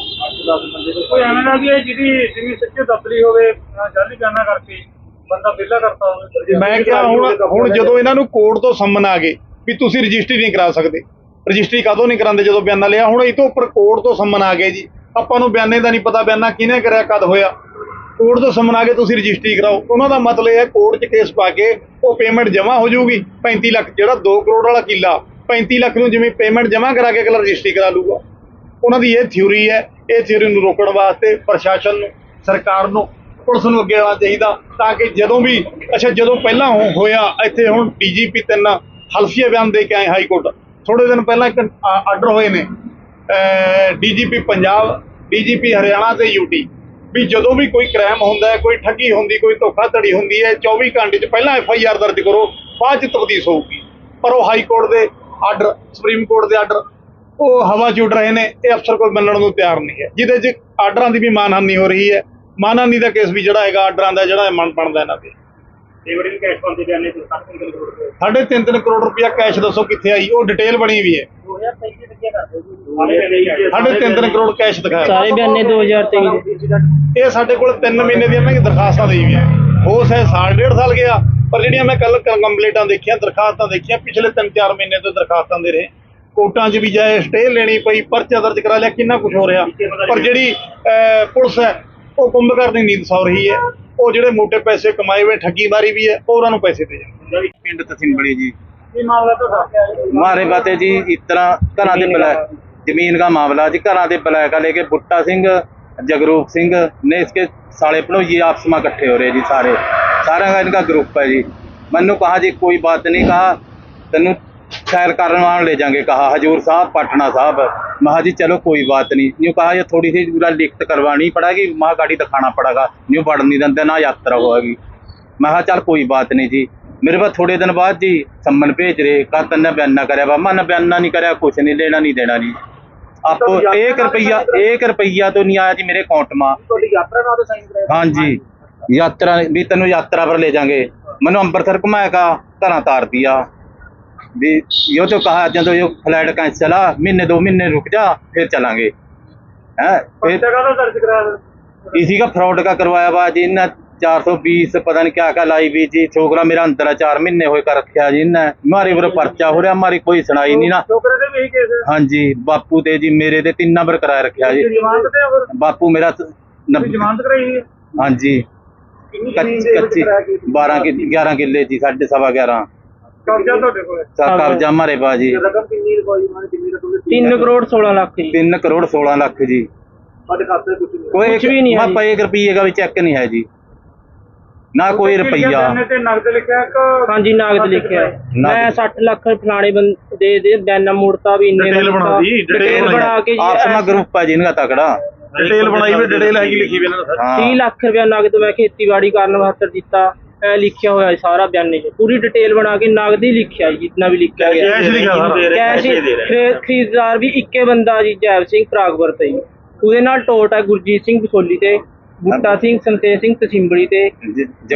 ਕੋਈ ਐਵੇਂ ਦਾ ਵੀ ਹੈ ਜਿਹਦੀ ਜਿਵੇਂ ਸੱਚੇ ਦਫਤਰੀ ਹੋਵੇ ਅਹ ਜਾਲੀ ਬਿਆਨਾ ਕਰਕੇ ਬੰਦਾ ਵਿਹਲਾ ਕਰਤਾ ਹੋਵੇ ਮੈਂ ਕਿਹਾ ਹੁਣ ਹੁਣ ਜਦੋਂ ਇਹਨਾਂ ਨੂੰ ਕੋਰਟ ਤੋਂ ਸੰਮਨ ਆ ਗਏ ਵੀ ਤੁਸੀਂ ਰਜਿਸਟਰੀ ਨਹੀਂ ਕਰਾ ਸਕਦੇ। ਰਜਿਸਟਰੀ ਕਦੋਂ ਨਹੀਂ ਕਰਾਉਂਦੇ? ਜਦੋਂ ਬਿਆਨਾ ਲਿਆ ਹੁਣ ਇਹ ਤੋਂ ਉੱਪਰ ਕੋਰਟ ਤੋਂ ਸੰਮਨ ਆ ਗਏ ਜੀ। ਆਪਾਂ ਨੂੰ ਬਿਆਨੇ ਦਾ ਨਹੀਂ ਪਤਾ ਬਿਆਨਾ ਕਿਹਨੇ ਕਰਿਆ ਕਦ ਹੋਇਆ। ਕੋਰਟ ਤੋਂ ਸੰਮਨ ਆ ਕੇ ਤੁਸੀਂ ਰਜਿਸਟਰੀ ਕਰਾਓ। ਉਹਨਾਂ ਦਾ ਮਤਲਬ ਇਹ ਹੈ ਕੋਰਟ 'ਚ ਕੇਸ ਪਾ ਕੇ ਉਹ ਪੇਮੈਂਟ ਜਮ੍ਹਾਂ ਹੋ ਜਾਊਗੀ। 35 ਲੱਖ ਜਿਹੜਾ 2 ਕਰੋੜ ਵਾਲਾ ਕਿੱਲਾ 35 ਲੱਖ ਨੂੰ ਜਿਵੇਂ ਪੇਮੈਂਟ ਜਮ੍ਹਾਂ ਕਰਾ ਕੇ ਅਗਲਾ ਰਜਿਸਟਰੀ ਕਰਾ ਲੂਗਾ ਉਹਨਾਂ ਦੀ ਇਹ ਥਿਊਰੀ ਹੈ, ਇਹ ਥਿਊਰੀ ਨੂੰ ਰੋਕਣ ਵਾਸਤੇ ਪ੍ਰਸ਼ਾਸਨ ਨੂੰ, ਸਰਕਾਰ ਨੂੰ, ਪੁਲਿਸ ਨੂੰ ਅੱਗੇ ਆਉਣਾ ਚਾਹੀਦਾ ਤਾਂ ਕਿ ਜਦੋਂ ਵੀ, ਅੱਛਾ, ਜਦੋਂ ਪਹਿਲਾਂ ਹੋਇਆ, ਇੱਥੇ ਹੁਣ ਡੀਜੀਪੀ ਤਿੰਨ ਹਲਫੀਆ ਬਿਆਨ ਦੇ ਕੇ ਆਏ ਹਾਈ ਕੋਰਟ। ਥੋੜੇ ਦਿਨ ਪਹਿਲਾਂ ਇੱਕ ਆਰਡਰ ਹੋਏ ਨੇ। ਡੀਜੀਪੀ ਪੰਜਾਬ ਡੀਜੀਪੀ ਹਰਿਆਣਾ ਤੇ ਯੂਟੀ ਵੀ ਜਦੋਂ ਵੀ ਕੋਈ ਕ੍ਰਾਈਮ ਹੁੰਦਾ ਹੈ ਕੋਈ ਠੱਗੀ ਹੁੰਦੀ, ਕੋਈ ਧੋਖਾਧੜੀ ਹੁੰਦੀ ਹੈ 24 ਘੰਟੇ ਚ ਪਹਿਲਾਂ ਐਫ ਆਈ ਆਰ ਦਰਜ ਕਰੋ, ਬਾਅਦ ਚ ਤਫਤੀਸ਼ ਹੋਊਗੀ। ਪਰ ਉਹ ਹਾਈ ਕੋਰਟ ਦੇ ਆਰਡਰ ਸੁਪਰੀਮ ਕੋਰਟ ਦੇ ਆਰਡਰ ਉਹ ਹਵਾ 'ਚ ਉੱਡ ਰਹੇ ਨੇ ਇਹ ਅਫਸਰ ਕੋਲ ਮੰਨਣ ਨੂੰ ਤਿਆਰ ਨਹੀਂ ਹੈ। ਜਿਹਦੇ 'ਚ ਆਰਡਰਾਂ ਦੀ ਵੀ ਮਾਨਹਾਨੀ ਹੋ ਰਹੀ ਹੈ। ਮਾਨਹਾਨੀ ਦਾ ਕੇਸ ਵੀ ਜਿਹੜਾ ਹੈਗਾ ਆਰਡਰਾਂ ਦਾ ਜਿਹੜਾ ਹੈ ਮਨ ਬਣਦਾ ਇਹਨਾਂ ਤੇ। ਇਹ ਬੜੀ ਕੈਸ਼ ਪਾਉਂਦੇ ਬਿਆਨੇ ਤੋਂ 7 ਕਰੋੜ ਰੁਪਏ। ਸਾਢੇ ਤਿੰਨ ਤਿੰਨ ਕਰੋੜ ਰੁਪਇਆ ਕੈਸ਼ ਦੱਸੋ ਕਿੱਥੇ ਆਈ ਉਹ ਡਿਟੇਲ ਬਣੀ ਵੀ ਹੈ। 2023 ਲੱਗਿਆ ਕਰਦੇ ਜੀ। ਸਾਢੇ ਤਿੰਨ ਤਿੰਨ ਕਰੋੜ ਕੈਸ਼ ਦਿਖਾਇਆ। ਸਾਰੇ ਬਿਆਨੇ 2023 ਦੇ। ਇਹ ਸਾਡੇ ਕੋਲ 3 ਮਹੀਨੇ ਦੀਆਂ ਨਾ ਦਰਖਾਸਤਾਂ ਦੇਈ ਹੋਈਆਂ। ਹੋ ਸੇ ਸਾਲ ਡੇਢ ਸਾਲ ਗਿਆ। ਪਰ ਜਿਹੜੀਆਂ ਮੈਂ ਕੱਲ ਕੰਪਲੀਟਾਂ ਦੇਖੀਆਂ ਦਰਖਾਸਤਾਂ ਦੇਖੀਆਂ ਪਿਛਲੇ 3-4 ਮਹੀਨੇ ਤੋਂ ਦਰਖਾਸਤਾਂ ਦੇ ਰਹੇ। ਕੋਰਟਾਂ 'ਚ ਵੀ ਜਾਏ ਸਟੇ ਲੈਣੀ ਪਈ ਪਰਚਾ ਦਰਜ ਕਰਾ ਲਿਆ ਕਿੰਨਾ ਕੁਝ ਹੋ ਰਿਹਾ। ਪਰ ਜਿਹੜੀ ਪੁਲਿਸ ਹੈ ਉਹ ਕੁੰਭਕਾਰ ਦੀ ਨੀਂਦ ਸੌ ਰਹੀ ਹੈ। ਉਹ ਜਿਹੜੇ ਮੋٹے ਪੈਸੇ ਕਮਾਏ ਹੋਏ ਠੱਗੀ ਮਾਰੀ ਵੀ ਹੈ ਉਹਨਾਂ ਨੂੰ ਪੈਸੇ ਦੇ ਜਾਂਦੇ ਪਿੰਡ ਤਸੀਨ ਬੜੀ ਜੀ। ਮਾਰੇ ਬਾਤੇ ਜੀ ਇਸ ਤਰ੍ਹਾਂ ਘਰਾਂ ਦੇ ਬਲੈਕ ਜ਼ਮੀਨ ਦਾ ਮਾਮਲਾ ਜੀ ਘਰਾਂ ਦੇ ਬਲੈਕ ਆ ਲੈ ਕੇ ਬੁੱਟਾ ਸਿੰਘ ਜਗਰੂਪ ਸਿੰਘ ਨੇ ਇਸਕੇ साले पड़ोसी आपस में इकट्ठे हो रहे जी सारे सारा का इनका ग्रुप है जी मनु कहा जी कोई बात नहीं कहा तेन सैर करने वहाँ ले जाएंगे कहा हजूर साहब पटना साहब महा जी चलो कोई बात नहीं यूँ कहा ये थोड़ी सी पूरा लिखत करवानी पड़ेगी महा गाड़ी दिखाना पड़ेगा यूँ बढ़ नहीं देते ना यात्रा होगी मैं कहा चल कोई बात नहीं जी मेरे पास थोड़े दिन बाद जी सम्मन भेज रहे कहा तेने बयाना कराया मामा ने बयाना नहीं कराया कुछ नहीं लेना नहीं देना नहीं आपको तो एक रुपया एक रुपया तो नहीं आया जी मेरे अकाउंट में हाँ जी यात्रा भी तेन यात्रा पर ले जाएंगे मैं अंबरसर घुमाया का धरा तार दिया यो तो कहा जो यो फ्लाइट का चला महीने दो महीने रुक जा फिर चलांगे है इसी का फ्रॉड का करवाया बा जी इन्हें चार सौ बीस पता नहीं क्या क्या लाई भी जी छोकरा मेरा अंदर चार महीने हो कर रखा जी इन्हें मारे पर परचा हो रहा मारी कोई सुनाई नहीं ना हाँ जी बापू ते जी मेरे ते तीन नंबर कराया रखा जी बापू मेरा हाँ जी कच्ची 12 11 ਕਿੱਲੇ ਜੀ 7.5 11 ਕਰਜ਼ਾ ਤੁਹਾਡੇ ਕੋਲ ਮਾਰੇ ਭਾਜੀ 3 ਕਰੋੜ 16 ਲੱਖ ਜੀ। 3 ਕਰੋੜ 16 ਲੱਖ ਜੀ। ਸਾਡੇ ਖਾਤੇ ਕੁਝ ਨਹੀਂ। ਮੈਂ ਪਏ ਰੁਪਈਏ ਦਾ ਵੀ ਚੈੱਕ ਨਹੀਂ ਹੈ ਜੀ। ਨਾ ਕੋਈ ਰੁਪਈਆ। ਤੇ ਨਗਦ ਲਿਖਿਆ ਮੈਂ 60 ਲੱਖ ਫਲਾਣੇ ਬੰਦੇ ਦੇ ਬੈਨਾ ਮੋੜਤਾ ਵੀ ਇੰਨੇ ਦਾ Detail ਬਣਾ ਕੇ ਜੀ ਆਪਸਮਾ ਗਰੁੱਪ ਹੈ ਜੀ ਇਹਨਾਂ ਦਾ ਤਕੜਾ। ਡਿਟੇਲ ਬਣਾਈ ਵੀ ਡਿਟੇਲ ਹੈਗੀ ਲਿਖੀ ਵੀ ਇਹਨਾਂ ਨੇ 30 ਲੱਖ ਰੁਪਇਆ ਨਗਦ ਮੈਂ ਖੇਤੀਬਾੜੀ ਕਰਨ ਵਾਸਤੇ ਦਿੱਤਾ। ਲਿਖਿਆ ਹੋਇਆ ਸਾਰਾ ਬਿਆਨੇ 'ਚ। ਪੂਰੀ ਡਿਟੇਲ ਬਣਾ ਕੇ ਨਗਦ ਲਿਖਿਆ ਜੀ ਜਿੰਨਾ ਵੀ ਲਿਖਿਆ ਗਿਆ। ਕੈਸ਼ ਲਿਖਿਆ ਸਾਰਾ ਕੈਸ਼ ਹੀ- ਖਰੀ- ਖਰੀਦਦਾਰ ਵੀ ਇੱਕੇ ਬੰਦਾ ਜੀ ਜੈਬ ਸਿੰਘ ਪ੍ਰਾਗਵਰਤ ਹੈ। ਜੀ ਉਹਦੇ ਨਾਲ ਟੋਟ ਹੈ ਗੁਰਜੀਤ ਸਿੰਘ ਬਸੋਲੀ ਤੇ ਬੁੱਟਾ ਸਿੰਘ ਸੰਤੇਜ ਸਿੰਘ ਤਸਿੰਬੜੀ ਤੇ।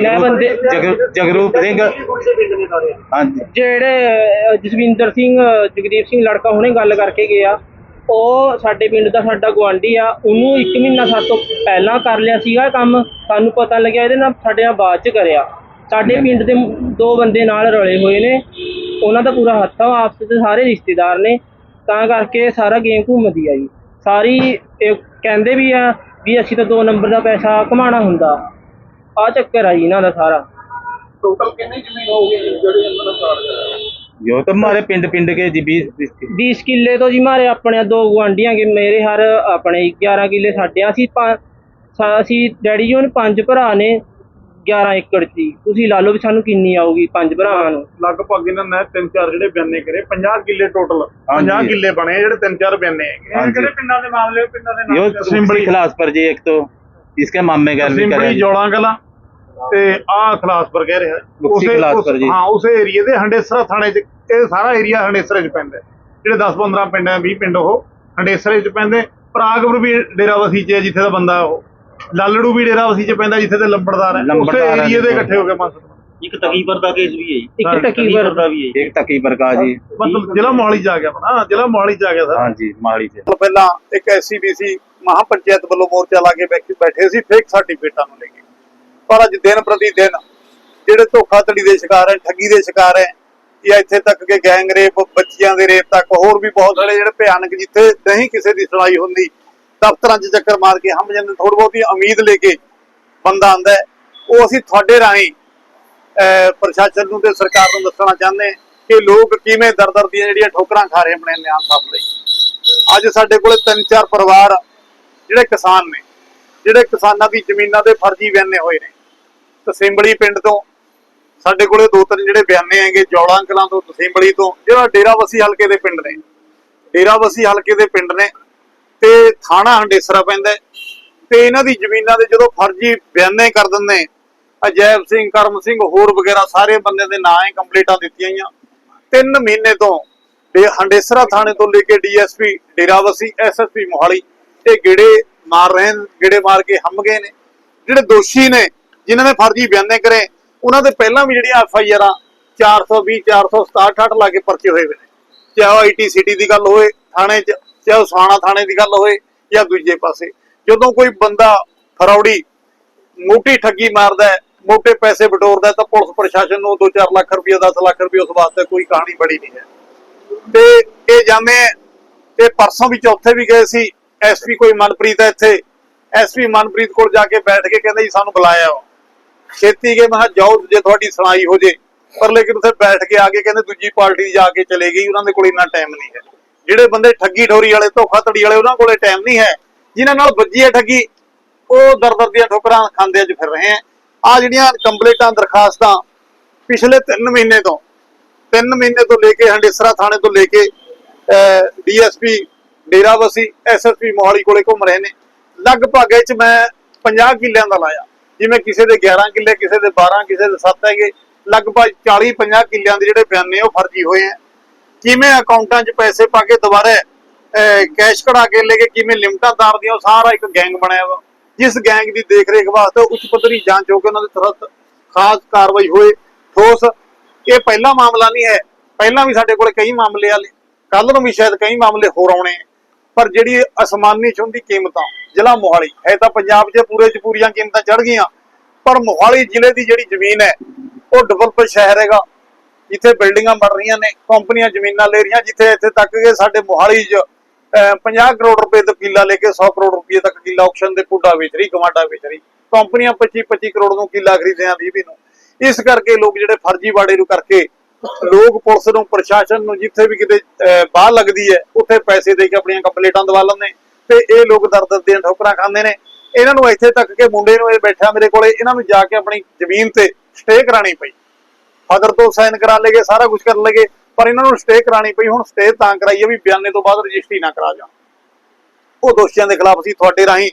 ਮੈਂ ਬੰਦੇ- ਜਗਰੂਪ ਜਗ- ਜਗਰੂਪ ਸਿੰਘ। ਦੇ ਦੇ जी ਜਿਹੜੇ ਜਸਵਿੰਦਰ ਸਿੰਘ ਜਗਦੀਪ ਸਿੰਘ ਲੜਕਾ ਹੁਣੇ ਗੱਲ ਕਰਕੇ ਗਿਆ। ਉਹ ਸਾਡੇ ਪਿੰਡ ਦਾ ਸਾਡਾ ਗਵਾਂਢੀ ਆ ਉਹਨੂੰ 1 ਮਹੀਨਾ ਸਾਡੇ ਤੋਂ ਪਹਿਲਾਂ ਕਰ ਲਿਆ ਸੀਗਾ ਕੰਮ। ਸਾਨੂੰ ਪਤਾ ਲੱਗਿਆ ਇਹਦੇ ਨਾਲ ਸਾਡੇ ਨਾਲ ਬਾਅਦ ਚ ਕਰਿਆ। ਸਾਡੇ ਪਿੰਡ ਦੇ ਦੋ ਬੰਦੇ ਨਾਲ ਰਲੇ ਹੋਏ ਨੇ। ਉਹਨਾਂ ਦਾ ਪੂਰਾ ਹੱਥ ਆ ਆਪਸ ਵਿੱਚ ਸਾਰੇ ਰਿਸ਼ਤੇਦਾਰ ਨੇ। ਤਾਂ ਕਰਕੇ ਸਾਰਾ ਗੇਮ ਘੁੰਮਦੀ ਆ ਜੀ। ਸਾਰੀ ਇਹ ਕਹਿੰਦੇ ਵੀ ਆ ਵੀ ਅਸੀਂ ਤਾਂ ਦੋ ਨੰਬਰ ਦਾ ਪੈਸਾ ਕਮਾਉਣਾ ਹੁੰਦਾ। ਆ ਚੱਕਰ ਆ ਜੀ ਇਹਨਾਂ ਦਾ ਸਾਰਾ। ਟੋਟਲ ਕਿੰਨੀ ਜ਼ਮੀਨ ਹੋਊਗੀ ਜਿਹੜੀ ਇਹਨਾਂ ਨੇ ਕਾਰਡ ਕਰਾਇਆ ਜੋ ਤਾਂ ਹਮਾਰੇ ਪਿੰਡ ਪਿੰਡ ਕੇ ਜੀ 20 20 ਕਿੱਲੇ ਤੋਂ ਜੀ ਮਾਰੇ ਆਪਣੇ ਦੋ ਗੁਆਂਢੀਆਂ ਕੇ ਮੇਰੇ ਹਰ ਆਪਣੇ 11 ਕਿੱਲੇ ਸਾਡੇ ਆ। ਅਸੀਂ ਪੰ- ਸਾ- ਅਸੀਂ ਡੈਡੀ ਜੀ ਹੁਣ ਪੰਜ ਭਰਾ ਨੇ 11 ਏਕੜ ਦੀ ਤੁਸੀਂ ਲਾ ਲਓ ਵੀ ਸਾਨੂੰ ਕਿੰਨੀ ਆਊਗੀ ਪੰਜ ਭਰਾਵਾਂ ਨੂੰ ਲਗਭਗ ਇਹਨਾਂ ਨੇ ਤਿੰਨ ਚਾਰ ਜਿਹੜੇ ਬਿਆਨੇ ਕਰੇ 50 ਕਿੱਲੇ ਟੋਟਲ ਹਾਂਜੀ। 50 ਕਿੱਲੇ ਬਣੇ ਆ ਜਿਹੜੇ ਤਿੰਨ ਚਾਰ ਬਿਆਨੇ ਹੈਗੇ ਇਹ ਕਿਹੜੇ ਪਿੰਡਾਂ ਦੇ ਮਾਮਲੇ ਪਿੰਡਾਂ ਦੇ यो ਨਾਮ सिंबड़ी खलास पर जी एक तो इसके मामे का भी ਸਿੰਬੜੀ करा जी। ਜੋੜਾਂ ਕਲਾਂ ਤੇ ਆ ਖਲਾਸਪੁਰ ਕਹਿ ਰਿਹਾ। ਮੁਕਸੀ ਹਾਂ ਉਸੇ ਏਰੀਏ ਦੇ ਹੰਡੇਸਰਾ ਥਾਣੇ 'ਚ ਇਹ ਸਾਰਾ ਏਰੀਆ ਹੰਡੇਸਰੇ 'ਚ ਪੈਂਦਾ ਜਿਹੜੇ 10-15 ਪਿੰਡ 20 ਪਿੰਡ ਉਹ ਹੰਡੇਸਰੇ 'ਚ ਪੈਂਦੇ ਪ੍ਰਾਗਪੁਰ ਵੀ ਡੇਰਾਵਸੀ 'ਚ ਜਿੱਥੇ ਦਾ ਬੰਦਾ ਉਹ। ਲਾਲੜੂ ਵੀ ਡੇਰਾਵਸੀ 'ਚ ਪੈਂਦਾ ਜਿੱਥੇ ਤੇ ਲੰਬੜਦਾਰ ਹੈ। ਉਸੇ ਲੰਬੜਦਾਰ ਦੇ ਇਕੱਠੇ ਹੋ ਕੇ ਮਾਸਟਰ ਇੱਕ ਤਕੀਬਰ ਦਾ ਕੇਸ ਵੀ ਹੈ ਇੱਕ ਹਾਂਜੀ, ਤਕੀਬਰ ਵੀ ਹੈ ਇੱਕ ਤਕੀ ਵਰਗਾ ਜੀ। ਮਤਲਬ ਜ਼ਿਲ੍ਹਾ ਮੋਹਾਲੀ 'ਚ ਆ ਗਿਆ ਆਪਣਾ। ਜ਼ਿਲ੍ਹਾ ਮੋਹਾਲੀ 'ਚ ਆ ਗਿਆ ਸਰ। ਹਾਂਜੀ ਮਾਲੀ ਚ। ਪਹਿਲਾਂ ਇੱਕ ਐਸਸੀਬੀਸੀ ਮਹਾਪੰਚਾਇਤ ਵੱਲੋਂ ਮੋਰਚਾ ਲਾ ਕੇ ਬੈਠੇ ਸੀ ਫੇਕ ਸਰਟੀਫਿਕੇਟਾਂ ਨੂੰ ਲੈ ਕੇ। ਪਰ ਅੱਜ ਦਿਨ ਪ੍ਰਤੀ ਦਿਨ ਜਿਹੜੇ ਧੋਖਾਧੜੀ ਦੇ ਸ਼ਿਕਾਰ ਹੈ, ਠੱਗੀ ਦੇ ਸ਼ਿਕਾਰ ਹੈ, ਜਾਂ ਇੱਥੇ ਤੱਕ ਕਿ ਗੈਂਗ ਰੇਪ, ਬੱਚਿਆਂ ਦੇ ਰੇਪ ਤੱਕ, ਹੋਰ ਵੀ ਬਹੁਤ ਸਾਰੇ ਜਿਹੜੇ ਭਿਆਨਕ ਜਿੱਥੇ ਨਹੀਂ ਕਿਸੇ ਦੀ ਸੁਣਾਈ ਹੁੰਦੀ, ਦਫ਼ਤਰਾਂ 'ਚ ਚੱਕਰ ਮਾਰ ਕੇ ਹਮ ਜਾਂਦੇ ਥੋੜੀ ਬਹੁਤੀ ਉਮੀਦ ਲੈ ਕੇ ਬੰਦਾ ਆਂਦਾ ਉਹ ਅਸੀਂ ਤੁਹਾਡੇ ਰਾਹੀਂ ਪ੍ਰਸ਼ਾਸਨ ਨੂੰ ਤੇ ਸਰਕਾਰ ਨੂੰ ਦੱਸਣਾ ਚਾਹੁੰਦੇ ਕਿ ਲੋਕ ਕਿਵੇਂ ਦਰ-ਦਰ ਦੀਆਂ ਜਿਹੜੀਆਂ ਠੋਕਰਾਂ ਖਾ ਰਹੇ ਆਪਣੇ ਨਿਆਂ ਸਾਫ਼ ਲਈ। ਅੱਜ ਸਾਡੇ ਕੋਲੇ ਤਿੰਨ ਚਾਰ ਪਰਿਵਾਰ, ਜਿਹੜੇ ਕਿਸਾਨ ਨੇ, ਜਿਹੜੇ ਕਿਸਾਨਾਂ ਦੀ ਜ਼ਮੀਨਾਂ ਦੇ ਫਰਜ਼ੀ ਬਿਆਨੇ ਹੋਏ ਨੇ। ਤਸਿੰਬੜੀ ਪਿੰਡ ਤੋਂ, ਸਾਡੇ ਕੋਲੇ ਦੋ ਤਿੰਨ ਜਿਹੜੇ ਬਿਆਨੇ ਹੈਗੇ, ਜੌਲਾਂ ਕਲਾਂ ਤੋਂ ਤਸਿੰਬੜੀ ਤੋਂ, ਜਿਹੜਾ ਡੇਰਾਵਸੀ ਹਲਕੇ ਦੇ ਪਿੰਡ ਨੇ ਡੇਰਾਵਸੀ ਹਲਕੇ ਦੇ ਪਿੰਡ ਨੇ, ਤੇ ਥਾਣਾ ਹੰਡੇਸਰਾ ਪੈਂਦਾ ਤੇ ਇਹਨਾਂ ਦੀ ਜ਼ਮੀਨਾਂ ਦੇ ਜਦੋਂ ਫਰਜ਼ੀ ਬਿਆਨੇ ਕਰ ਦਿੰਦੇ ਅਜੈਬ ਸਿੰਘ, ਕਰਮ ਸਿੰਘ, ਹੋਰ ਵਗੈਰਾ ਸਾਰੇ ਬੰਦੇ ਦੇ ਨਾਂ ਹੀ ਕੰਪਲੀਟਾਂ ਦਿੱਤੀਆਂ ਗਈਆਂ ਤਿੰਨ ਮਹੀਨੇ ਤੋਂ ਡੇ ਹੰਡੇਸਰਾ ਥਾਣੇ ਤੋਂ ਲੈ ਕੇ ਡੀਐਸਪੀ ਡੇਰਾਵਸੀ ਐਸਐਸਪੀ ਮੋਹਾਲੀ, ਇਹ ਗੇੜੇ ਮਾਰ ਰਹੇ ਨੇ, ਗੇੜੇ ਮਾਰ ਕੇ ਹੰਮ ਗਏ ਨੇ। ਜਿਹੜੇ ਦੋਸ਼ੀ ਨੇ ਜਿਨ੍ਹਾਂ ਨੇ ਫਰਜ਼ੀ ਬਿਆਨੇ ਕਰੇ, ਉਹਨਾਂ ਦੇ ਪਹਿਲਾਂ ਵੀ ਜਿਹੜੀਆਂ ਐਫ ਆਈ ਆਰਾਂ 420 467 ਲਾ ਕੇ ਪਰਚੇ ਹੋਏ ਹੋਏ ਨੇ। ਚਾਹੇ ਆਈਟੀ ਸਿਟੀ ਦੀ ਗੱਲ ਹੋਏ ਥਾਣੇ 'ਚ, ਚਾਹੇ ਉਹ ਸਵਾਣਾ ਥਾਣੇ ਦੀ ਗੱਲ ਹੋਏ ਜਾਂ ਦੂਜੇ ਪਾਸੇ। ਜਦੋਂ ਕੋਈ ਬੰਦਾ ਫਰੌੜੀ ਮੋਟੀ ਠੱਗੀ ਮਾਰਦਾ ਹੈ, ਮੋਟੇ ਪੈਸੇ ਬਟੋਰਦਾ ਤਾਂ ਪੁਲਿਸ ਪ੍ਰਸ਼ਾਸਨ ਨੂੰ 2-4 ਲੱਖ ਰੁਪਏ 10 ਲੱਖ ਰੁਪਏ ਉਸ ਵਾਸਤੇ ਕੋਈ ਕਹਾਣੀ ਬੜੀ ਨਹੀਂ ਹੈ। ਤੇ ਇਹ ਜਾਂਦੇ ਤੇ ਪਰਸੋਂ ਵੀ ਚੌਥੇ ਵੀ ਗਏ ਸੀ ਐਸਪੀ ਕੋਈ ਮਨਪ੍ਰੀਤ ਹੈ ਇੱਥੇ। ਐਸਪੀ ਮਨਪ੍ਰੀਤ ਕੋਲ ਜਾ ਕੇ ਬੈਠ ਕੇ ਕਹਿੰਦੇ ਜੀ, ਸਾਨੂੰ ਬੁਲਾਇਆ ਵਾ ਛੇਤੀ ਕੇ ਮੈਂ ਕਿਹਾ ਜਾਓ, ਜੇ ਤੁਹਾਡੀ ਸੁਣਾਈ ਹੋ ਜੇ। ਪਰ ਲੇਕਿਨ ਉੱਥੇ ਬੈਠ ਕੇ ਆ ਕੇ ਕਹਿੰਦੇ ਦੂਜੀ ਪਾਰਟੀ ਜਾ ਕੇ ਚਲੇ ਗਈ, ਉਹਨਾਂ ਦੇ ਕੋਲ ਇੰਨਾ ਟਾਈਮ ਨਹੀਂ ਹੈ। ਜਿਹੜੇ ਬੰਦੇ ਠੱਗੀ ਠੋਰੀ ਵਾਲੇ ਧੋਖਾਧੜੀ ਵਾਲੇ, ਉਹਨਾਂ ਕੋਲੇ ਟਾਈਮ ਨਹੀਂ ਹੈ। ਜਿਨ੍ਹਾਂ ਨਾਲ ਵੱਜੀ ਹੈ ਠੱਗੀ, ਉਹ ਦਰ ਦੀਆਂ ਠੋਕਰਾਂ ਖਾਂਦੇ ਅੱਜ ਫਿਰ ਰਹੇ ਆ ਆ ਜਿਹੜੀਆਂ ਕੰਪਲੀਟਾਂ ਦਰਖਾਸਤਾਂ ਪਿਛਲੇ 3 ਮਹੀਨੇ ਤੋਂ 3 ਮਹੀਨੇ ਤੋਂ ਲੈ ਕੇ, ਹੰਡੇਸਰਾ ਥਾਣੇ ਤੋਂ ਲੈ ਕੇ ਡੀਐਸਪੀ ਡੇਰਾਵਸੀ, ਐਸਐਸਪੀ ਮੋਹਾਲੀ ਕੋਲੇ ਘੁੰਮ ਰਹੇ ਨੇ। ਲਗਭਗ ਇਹ ਚ ਮੈਂ 50 ਕਿੱਲਿਆਂ ਦਾ ਲਾਇਆ। ਜਿਵੇਂ ਕਿਸੇ ਦੇ 11 ਕਿੱਲੇ, ਕਿਸੇ ਦੇ 12 ਕਿਸੇ ਦੇ 7 ਹੈਗੇ, ਲਗਭਗ 40 50 ਕਿੱਲਿਆਂ ਦੇ ਜਿਹੜੇ ਬਿਆਨੇ ਉਹ ਫਰਜ਼ੀ ਹੋਏ ਆ। ਕਿਵੇਂ ਅਕਾਊਂਟਾਂ 'ਚ ਪੈਸੇ ਪਾ ਕੇ ਦੁਬਾਰਾ ਕੈਸ਼ ਕਢਾ ਕੇ ਲੈ ਕੇ ਕਿਵੇਂ ਲਿਮਟਾਂ ਤਾਰਦੀਆਂ, ਉਹ ਸਾਰਾ ਇੱਕ ਗੈਂਗ ਬਣਿਆ ਵਾ। ਜਿਸ ਗੈਂਗ ਦੀ ਦੇਖ ਰੇਖ ਵਾਸਤੇ ਉੱਚ ਪੱਧਰੀ ਜਾਂਚ ਹੋ ਕੇ ਉਹਨਾਂ ਦੇ ਤੁਰੰਤ ਖਾਸ ਕਾਰਵਾਈ ਹੋਏ। ਠੋਸ, ਇਹ ਪਹਿਲਾ ਮਾਮਲਾ ਨਹੀਂ ਹੈ। ਪਹਿਲਾਂ ਵੀ ਸਾਡੇ ਕੋਲ ਕਈ ਮਾਮਲੇ ਆਲੇ ਕੱਲ ਨੂੰ ਵੀ ਸ਼ਾਇਦ ਕਈ ਮਾਮਲੇ ਹੋਰ ਆਉਣੇ ਆ। ਪਰ ਜਿਹੜੀ ਅਸਮਾਨੀ ਚੁੰਦੀ ਕੀਮਤਾਂ ਜ਼ਿਲ੍ਹਾ ਮੋਹਾਲੀ। ਹੈ ਤਾਂ ਪੰਜਾਬ 'ਚ ਪੂਰੇ 'ਚ ਪੂਰੀਆਂ ਕੀਮਤਾਂ ਚੜ ਗਈਆਂ। ਪਰ ਮੋਹਾਲੀ ਜ਼ਿਲ੍ਹੇ ਦੀ ਜਿਹੜੀ ਜ਼ਮੀਨ ਹੈ ਉਹ ਡਿਵੈਲਪ ਸ਼ਹਿਰ ਹੈਗਾ। ਜਿੱਥੇ ਬਿਲਡਿੰਗਾਂ ਬਣ ਰਹੀਆਂ ਨੇ ਕੰਪਨੀਆਂ ਜ਼ਮੀਨਾਂ ਲੈ ਰਹੀਆਂ ਜਿੱਥੇ ਇੱਥੇ ਤੱਕ ਕਿ ਸਾਡੇ ਮੋਹਾਲੀ 'ਚ 50 ਕਰੋੜ ਰੁਪਏ ਤੋਂ ਕਿੱਲਾ ਲੈ ਕੇ 100 ਕਰੋੜ ਰੁਪਏ ਤੱਕ ਕਿੱਲਾ ਆਕਸ਼ਨ ਦੇ ਪੁੱਡਾ ਵੇਚ ਰਹੀ ਕਮਾਂਡਾ ਵੇਚ ਰਹੀ। ਕੰਪਨੀਆਂ 25 25 ਕਰੋੜ ਨੂੰ ਕਿੱਲਾ ਖਰੀਦਦੇ ਆ 20 ਨੂੰ। ਇਸ ਕਰਕੇ ਲੋਕ ਜਿਹੜੇ ਫਰਜ਼ੀ ਬਾੜੇ ਨੂੰ ਕਰਕੇ ਲੋਕ ਪੁਲਿਸ ਨੂੰ ਪ੍ਰਸ਼ਾਸਨ ਨੂੰ ਜਿੱਥੇ ਵੀ ਕਿਤੇ ਅਹ, ਬਾਹ ਲੱਗਦੀ ਹੈ ਉੱਥੇ ਪੈਸੇ ਦੇ ਕੇ ਆਪਣੀਆਂ ਕੰਪਲੀਟਾਂ ਦਵਾ ਲੈਂਦੇ ਤੇ ਇਹ ਲੋਕ ਦਰ ਦਰ ਦੀਆਂ ਠੋਕਰਾਂ ਖਾਂਦੇ ਨੇ। ਇਹਨਾਂ ਨੂੰ ਇੱਥੇ ਤੱਕ ਕਿ ਮੁੰਡੇ ਨੂੰ ਇਹ ਬੈਠਾ ਮੇਰੇ ਕੋਲੇ ਇਹਨਾਂ ਨੂੰ ਜਾ ਕੇ ਆਪਣੀ ਜ਼ਮੀਨ ਤੇ ਸਟੇ ਕਰਾਣੀ ਪਈ। ਫਾਦਰ ਤੋਂ ਸਾਈਨ ਕਰਾ ਲੇਗੇ ਸਾਰਾ ਕੁਝ ਕਰ ਲੇਗੇ ਪਰ ਇਹਨਾਂ ਨੂੰ ਸਟੇ ਕਰਾਣੀ ਪਈ। ਹੁਣ ਸਟੇ ਤਾਂ ਕਰਾਈ ਵੀ ਬਿਆਨੇ ਤੋਂ ਬਾਅਦ ਰਜਿਸਟਰੀ ਨਾ ਕਰਾ ਜਾਣ। ਉਹ ਦੋਸ਼ੀਆਂ ਦੇ ਖਿਲਾਫ ਅਸੀਂ ਤੁਹਾਡੇ ਰਾਹੀਂ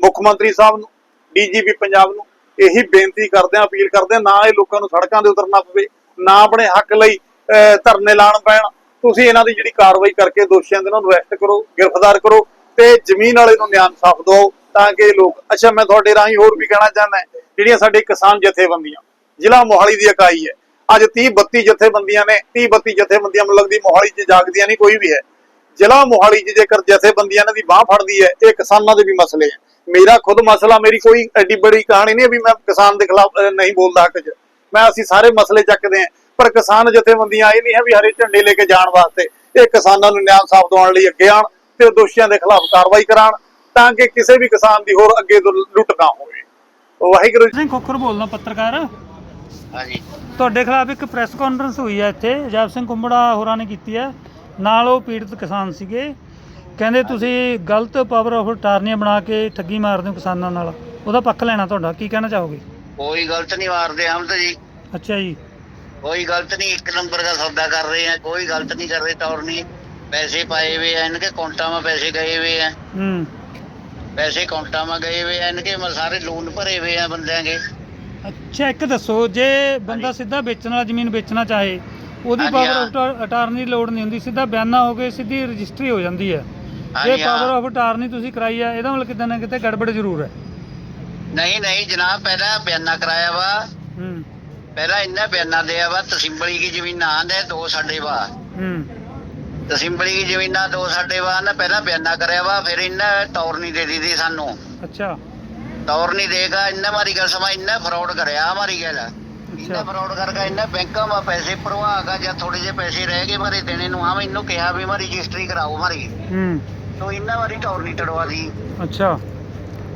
ਮੁੱਖ ਮੰਤਰੀ ਸਾਹਿਬ ਨੂੰ ਡੀਜੀਪੀ ਪੰਜਾਬ ਨੂੰ ਇਹੀ ਬੇਨਤੀ ਕਰਦੇ ਹਾਂ ਅਪੀਲ ਕਰਦੇ ਹਾਂ ਨਾ ਇਹ ਲੋਕਾਂ ਨੂੰ ਸੜਕਾਂ ਦੇ ਉਤਰਨਾ ਪਵੇ ਨਾ ਆਪਣੇ ਹੱਕ ਲਈ ਅਹ, ਧਰਨੇ ਲਾਣ ਪੈਣ। ਤੁਸੀਂ ਇਹਨਾਂ ਦੀ ਜਿਹੜੀ ਕਾਰਵਾਈ ਕਰਕੇ ਦੋਸ਼ੀਆਂ ਦੇ ਉਹਨਾਂ ਅਰੈਸਟ ਕਰੋ ਗ੍ਰਿਫਤਾਰ ਕਰੋ। ਤੇ ਜ਼ਮੀਨ ਵਾਲੇ ਨੂੰ ਨਿਆਂ ਇਨਸਾਫ ਦਿਓ ਤਾਂ ਕਿ ਲੋਕ, ਅੱਛਾ, ਮੈਂ ਤੁਹਾਡੇ ਰਾਹੀਂ ਹੋਰ ਵੀ ਕਹਿਣਾ ਚਾਹੁੰਦਾ ਜਿਹੜੀਆਂ ਸਾਡੇ ਕਿਸਾਨ ਜਥੇਬੰਦੀਆਂ, ਜ਼ਿਲ੍ਹਾ ਮੋਹਾਲੀ ਦੀ ਇਕਾਈ ਹੈ। ਅੱਜ 30 32 ਜਥੇਬੰਦੀਆਂ ਨੇ 30 32 ਜਥੇਬੰਦੀਆਂ ਮੈਨੂੰ ਲੱਗਦੀ ਮੋਹਾਲੀ 'ਚ ਜਾਗਦੀਆਂ ਨਹੀਂ, ਕੋਈ ਵੀ ਹੈ। ਜ਼ਿਲ੍ਹਾ ਮੋਹਾਲੀ 'ਚ ਜੇਕਰ ਜਥੇਬੰਦੀਆਂ ਇਹਨਾਂ ਦੀ ਬਾਹ ਫੜਦੀ ਹੈ, ਇਹ ਕਿਸਾਨਾਂ ਦੇ ਵੀ ਮਸਲੇ ਹੈ। ਮੇਰਾ ਖੁਦ ਮਸਲਾ, ਮੇਰੀ ਕੋਈ ਐਡੀ ਬੜੀ ਕਹਾਣੀ ਨਹੀਂ ਵੀ ਮੈਂ ਕਿਸਾਨ ਦੇ ਖਿਲਾਫ ਨਹੀਂ ਬੋਲਦਾ ਹੱਕ 'ਚ। ਮੈਂ, ਅਸੀਂ ਸਾਰੇ ਮਸਲੇ ਚੱਕਦੇ ਹਾਂ, ਪਰ ਕਿਸਾਨ ਜਥੇਬੰਦੀਆਂ ਇਹ ਨਹੀਂ ਹੈ ਵੀ ਹਰੇ ਝੰਡੇ ਲੈ ਕੇ ਜਾਣ ਵਾਸਤੇ ਇਹ ਕਿਸਾਨਾਂ ਨੂੰ ਨਿਆਂ ਸਾਫ਼ ਦਿਵਾਉਣ ਲਈ ਅੱਗੇ ਆਣ ਤੇ ਦੋਸ਼ੀਆਂ ਦੇ ਖਿਲਾਫ ਕਾਰਵਾਈ ਕਰਾਣ ਤਾਂ ਕਿ ਕਿਸੇ ਵੀ ਕਿਸਾਨ ਦੀ ਹੋਰ ਅੱਗੇ ਤੋਂ ਲੁੱਟ ਨਾ ਹੋਵੇ। ਵਾਹਿਗੁਰੂ ਜੀ ਖੋਖਰ ਬੋਲਣਾ ਪੱਤਰਕਾਰ। ਹਾਂਜੀ। ਤੁਹਾਡੇ ਖਿਲਾਫ ਇੱਕ ਪ੍ਰੈਸ ਕਾਨਫਰੰਸ ਹੋਈ ਹੈ ਇੱਥੇ ਜਬ ਸਿੰਘ ਕੁੰਬੜਾ ਹੋਰਾਂ ਨੇ ਕੀਤੀ ਹੈ ਨਾਲ ਉਹ ਪੀੜਤ ਕਿਸਾਨ ਸੀਗੇ। ਕਹਿੰਦੇ ਤੁਸੀਂ ਗਲਤ ਪਾਵਰ ਆਫ ਟਾਰਨੀਆਂ ਬਣਾ ਕੇ ਠੱਗੀ ਮਾਰਦੇ ਹੋ ਕਿਸਾਨਾਂ ਨਾਲ। ਉਹਦਾ ਪੱਖ ਲੈਣਾ ਤੁਹਾਡਾ ਕੀ ਕਹਿਣਾ ਚਾਹੋਗੇ? ਕੋਈ ਗਲਤ ਨਹੀਂ ਮਾਰਦੇ ਹਮ ਤਾਂ ਜੀ। ਅੱਛਾ ਜੀ। ਕੋਈ ਗਲਤ ਨਹੀਂ ਇੱਕ ਨੰਬਰ ਦਾ ਸੌਦਾ ਕਰ ਰਹੇ ਆ ਕੋਈ ਗਲਤ ਨਹੀਂ ਕਰ ਰਹੇ ਤੌਰ ਨਹੀਂ। पैसे पाए हुए हैं इनके काउंटा में पैसे गए हुए हैं ਹੂੰ पैसे काउंटा में गए हुए हैं इनके म- सारे लोन भरे हुए हैं बंदे के ਅੱਛਾ ਇੱਕ ਦੱਸੋ ਜੇ ਬੰਦਾ ਸਿੱਧਾ ਵੇਚਣ ਵਾਲਾ ਜ਼ਮੀਨ ਵੇਚਣਾ ਚਾਹੇ ਉਹਦੀ ਹਾਂਜੀ, ਪਾਵਰ ਹਾਂ। ਆਫ ਅਟਾਰਨੀ ਦੀ ਲੋੜ ਨਹੀਂ ਹੁੰਦੀ ਸਿੱਧਾ ਬਿਆਨਾ ਹੋ ਕੇ ਸਿੱਧੀ ਰਜਿਸਟਰੀ ਹੋ ਜਾਂਦੀ ਹੈ ਜੇ ਹਾਂਜੀ, ਹਾਂ। ਪਾਵਰ ਆਫ ਅਟਾਰਨੀ ਤੁਸੀਂ ਕਰਾਈ ਹੈ ਇਹਦਾ ਮਤਲਬ ਕਿਤੇ ਨਾ ਕਿਤੇ ਗੜਬੜ ਜ਼ਰੂਰ ਹੈ नहीं नहीं जनाब पहला बयाना कराया वा ਹੂੰ पहला इन्ना बयाना दिया वा तसिम्बली की जमीना ने दो साढ़े वा ਹੂੰ ਸਿੰਬਲੀ ਦੀ ਜ਼ਮੀਨਾਂ ਦੋ ਸਾਡੇ ਵਾਹਨ ਪਹਿਲਾਂ ਬਿਆਨਾ ਕਰਿਆ ਵਾ ਫਿਰ ਇਹਨਾਂ ਤੌਰ ਨਹੀਂ ਦੇ ਦਿੱਤੀ ਸਾਨੂੰ। ਅੱਛਾ। ਤੌਰ ਨਹੀਂ ਦੇਗਾ ਇਹਨਾਂ ਮਾਰੀ ਗੱਲ ਸਮਾਂ ਇਹਨਾਂ ਫਰਾਡ ਕਰਿਆ ਮਾਰੀ ਗੱਲ। ਇਹਨਾਂ ਫਰਾਡ ਕਰਕੇ ਇਹਨਾਂ ਬੈਂਕਾਂ ਮਾ ਪੈਸੇ ਭਰਵਾਗਾ ਜਾਂ ਥੋੜੇ ਜੇ ਪੈਸੇ ਰਹਿ ਗਏ ਮਾਰੇ ਦੇਣੇ ਨੂੰ ਆ ਮੈਨੂੰ ਕਿਹਾ ਵੀ ਮਾਰੀ ਰਜਿਸਟਰੀ ਕਰਾਓ ਮਾਰੀ। ਹੂੰ। ਤੋ ਇਹਨਾਂ ਵਾਰੀ ਤੌਰ ਨਹੀਂ ਟੜਵਾ ਦੀ। ਅੱਛਾ।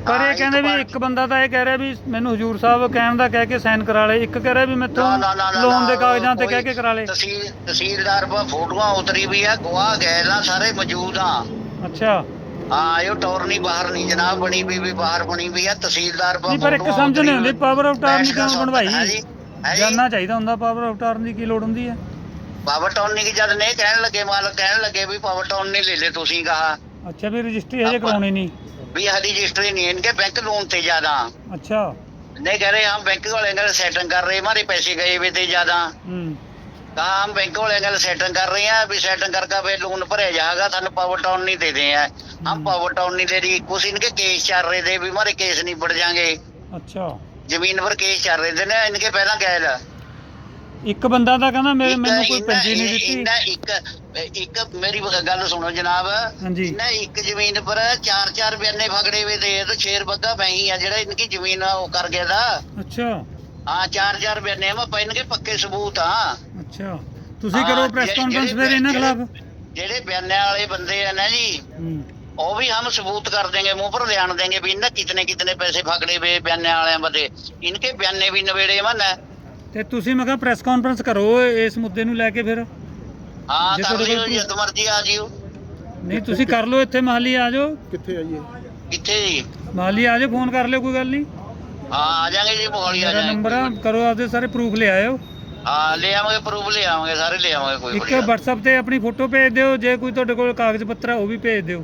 ਪਰ ਹਾਂ, ਇਹ ਕਹਿੰਦੇ ਵੀ ਇੱਕ ਬੰਦਾ ਤਾਂ ਇਹ ਕਹਿ ਰਿਹਾ ਵੀ ਮੈਨੂੰ ਹਜੂਰ ਸਾਹਿਬ ਕਹਿਣ ਦਾ ਕਹਿ ਕੇ ਸਾਈਨ ਕਰਾ ਲਏ। ਇੱਕ ਕਹਿ ਰਿਹਾ ਵੀ ਮੈਥੋਂ ਲੋਨ ਦੇ ਕਾਗਜ਼ਾਂ ਤੇ ਕਹਿ ਕੇ ਕਰਾ ਲਏ। ਤਹਿਸੀਲ ਤਹਿਸੀਲਦਾਰ ਫੋਟੋਆਂ ਉਤਰੀ ਵੀ ਆ ਗਵਾਹ ਗਏ ਨਾ ਸਾਰੇ ਮੌਜੂਦ ਆ। ਅੱਛਾ। ਹਾਂ ਇਹ ਟੌਰ ਨਹੀਂ ਬਾਹਰ ਨਹੀਂ ਜਨਾਬ ਬਣੀ ਵੀ ਵੀ ਬਾਹਰ ਬਣੀ ਵੀ ਆ ਤਹਿਸੀਲਦਾਰ ਨਹੀਂ ਪਰ ਇੱਕ ਸਮਝ ਨਹੀਂ ਆਉਂਦੀ ਪਾਵਰ ਆਫ ਟਾਰਨੀ ਕਿਉਂ ਬਣਵਾਈ? ਜਾਨਣਾ ਚਾਹੀਦਾ ਹੁੰਦਾ ਪਾਵਰ ਆਫ ਟਾਰਨੀ ਦੀ ਕੀ ਲੋੜ ਹੁੰਦੀ ਹੈ? ਪਾਵਰ ਟਾਊਨ ਨਹੀਂ ਜਦ ਨੇ ਕਹਿਣ ਲੱਗੇ ਮਾਲਕ ਕਹਿਣ ਲੱਗੇ ਵੀ ਪਾਵਰ ਨਹੀਂ ਲੈ ਲੈ ਤੁਸੀਂ ਕਹਾ ਅੱਛਾ ਵੀ ਰਜਿਸਟਰੀ ਹਜੇ ਆਪਾਂ- ਕਰਾਉਣੀ ਨਹੀਂ। भी हरी रजिस्ट्री नहीं है इनके बैंक लोन थे ज्यादा अच्छा नहीं कह रहे हम बैंक वाले अंकल सेटल कर रहे हमारे पैसे गए हुए थे ज्यादा कहा हम बैंक वाले अंकल सेटल कर रहे हैं अभी सेटल करके फिर लोन भरे जाएगा थानू पावर टाउन नहीं दे रहे हैं हम पावर टाउन नहीं दे रही कुछ इनके केस चल रहे थे भी हमारे केस नहीं बढ़ जाएंगे अच्छा जमीन पर केस चल रहे थे ना इनके पहला गैर ਇੱਕ ਬੰਦਾ ਤਾਂ ਕਹਿੰਦਾ ਮੇਰੇ ਮੈਨੂੰ ਕੋਈ ਪੰਜੀ ਨਹੀਂ ਦਿੱਤੀ। ਇਹਨਾਂ ਇੱਕ ਇੱਕ ਮੇਰੀ ਗੱਲ ਸੁਣੋ ਜਨਾਬ। ਇਹਨਾਂ ਇੱਕ ਜ਼ਮੀਨ ਪਰ ਚਾਰ ਚਾਰ ਬਿਆਨੇ ਫਗੜੇ ਵੇ ਤੇ ਇਹ ਬੱਗਾ ਮੈਂ ਆ ਜਿਹੜਾ ਇਨਕੀ ਜ਼ਮੀਨ ਆ ਉਹ ਕਰ ਗਿਆ ਦਾ। ਅੱਛਾ। ਹਾਂ ਚਾਰ ਚਾਰ ਬਿਆਨੇ ਮੈਂ ਪੈਣਗੇ ਪੱਕੇ ਸਬੂਤ ਆ। ਅੱਛਾ। ਤੁਸੀਂ ਕਰੋ ਪ੍ਰੈਸ ਜਿਹੜੇ- ਕਾਨਫਰੰਸ ਜਿਹੜੇ- ਫਿਰ ਇਹਨਾਂ ਖਿਲਾਫ। ਜਿਹੜੇ ਬਿਆਨਿਆਂ ਵਾਲੇ ਬੰਦੇ ਆ ਨਾ ਜੀ ਉਹ ਵੀ ਹਮ ਸਬੂਤ ਕਰ ਦੇਗੇ ਮੂੰਹ ਪਰ ਲਿਆਣ ਦੇਗੇ ਵੀ ਇਹਨਾਂ ਕਿਤਨੇ ਕਿਤਨੇ ਪੈਸੇ ਫਗੜੇ ਵੇ ਬਿਆਨੇ ਵਾਲਿਆਂ ਬੰਦੇ। ਇਨਕੇ ਬਿਆਨੇ ਵੀ ਨਵੇੜੇ ਮਨ ਹੈ ਤੇ ਤੁਸੀਂ ਮੈਂ ਕਿਹਾ ਪ੍ਰੈਸ ਕਾਨਫਰੰਸ ਕਰੋ ਇਸ ਮੁੱਦੇ ਨੂੰ ਲੈ ਕੇ ਫਿਰ। ਹਾਂ ਜਦ ਮਰਜ਼ੀ ਆ ਜਿਓ। ਨਹੀਂ ਤੁਸੀਂ ਕਰ ਲਓ ਇੱਥੇ ਮਹਾਲੀ ਆ ਜਾਓ। ਕਿੱਥੇ ਆਈਏ? ਕਿੱਥੇ ਜੀ? ਮਹਾਲੀ ਆ ਜਾਓ ਫੋਨ ਕਰ ਲਿਓ ਕੋਈ ਗੱਲ ਨਹੀਂ। ਹਾਂ ਆ ਜਾਾਂਗੇ ਜੀ ਮੋਹਾਲੀ ਆ ਮੇਰਾ ਨੰਬਰ ਕਰੋ ਆਪਦੇ ਸਾਰੇ ਪ੍ਰੂਫ ਲੈ ਆਇਓ। ਹਾਂ ਲੈ ਆਵਾਂਗੇ ਪ੍ਰੂਫ ਲੈ ਆਵਾਂਗੇ ਸਾਰੇ ਲੈ ਆਵਾਂਗੇ ਕੋਈ ਇੱਕ WhatsApp ਤੇ ਆਪਣੀ ਫੋਟੋ ਭੇਜ ਦਿਓ ਜੇ ਕੋਈ ਤੁਹਾਡੇ ਕੋਲ ਕਾਗਜ਼ ਪੱਤਰ ਆ ਉਹ ਵੀ ਭੇਜ ਦਿਓ।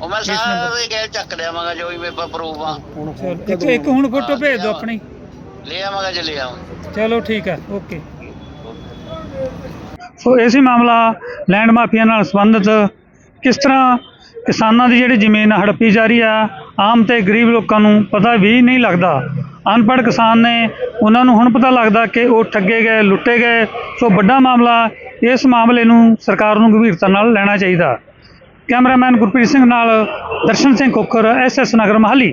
ਉਹ ਮੈਂ ਸਾਰੇ ਗੈਲ ਚੱਕ ਲਿਆਵਾਂਗਾ ਜੋ ਵੀ ਮੇਰੇ ਪ੍ਰੂਫ ਆ। ਹੁਣ ਇੱਕ ਹੁਣ ਫੋਟੋ ਭੇਜ ਦਿਓ ਆਪਣੀ। ਲੈ ਆਵਾਂਗਾ ਜੀ ਲੈ ਆਵਾਂਗੇ। ਚਲੋ ਠੀਕ ਹੈ ਓਕੇ। ਸੋ ਇਹ ਸੀ ਮਾਮਲਾ ਲੈਂਡ ਮਾਫੀਆ ਨਾਲ ਸੰਬੰਧਿਤ। ਕਿਸ ਤਰ੍ਹਾਂ ਕਿਸਾਨਾਂ ਦੀ ਜਿਹੜੀ ਜ਼ਮੀਨ ਹੜੱਪੀ ਜਾ ਰਹੀ ਆ, ਆਮ ਤੇ ਗਰੀਬ ਲੋਕਾਂ ਨੂੰ ਪਤਾ ਵੀ ਨਹੀਂ ਲੱਗਦਾ। ਅਨਪੜ੍ਹ ਕਿਸਾਨ ਨੇ ਉਹਨਾਂ ਨੂੰ ਹੁਣ ਪਤਾ ਲੱਗਦਾ ਕਿ ਉਹ ਠੱਗੇ ਗਏ, ਲੁੱਟੇ ਗਏ। ਸੋ ਵੱਡਾ ਮਾਮਲਾ ਇਸ ਮਾਮਲੇ ਨੂੰ ਸਰਕਾਰ ਨੂੰ ਗੰਭੀਰਤਾ ਨਾਲ ਲੈਣਾ ਚਾਹੀਦਾ। ਕੈਮਰਾਮੈਨ ਗੁਰਪ੍ਰੀਤ ਸਿੰਘ ਨਾਲ ਦਰਸ਼ਨ ਸਿੰਘ ਕੋਖਰ ਐਸਐਸ ਨਗਰ ਮਹਾਲੀ।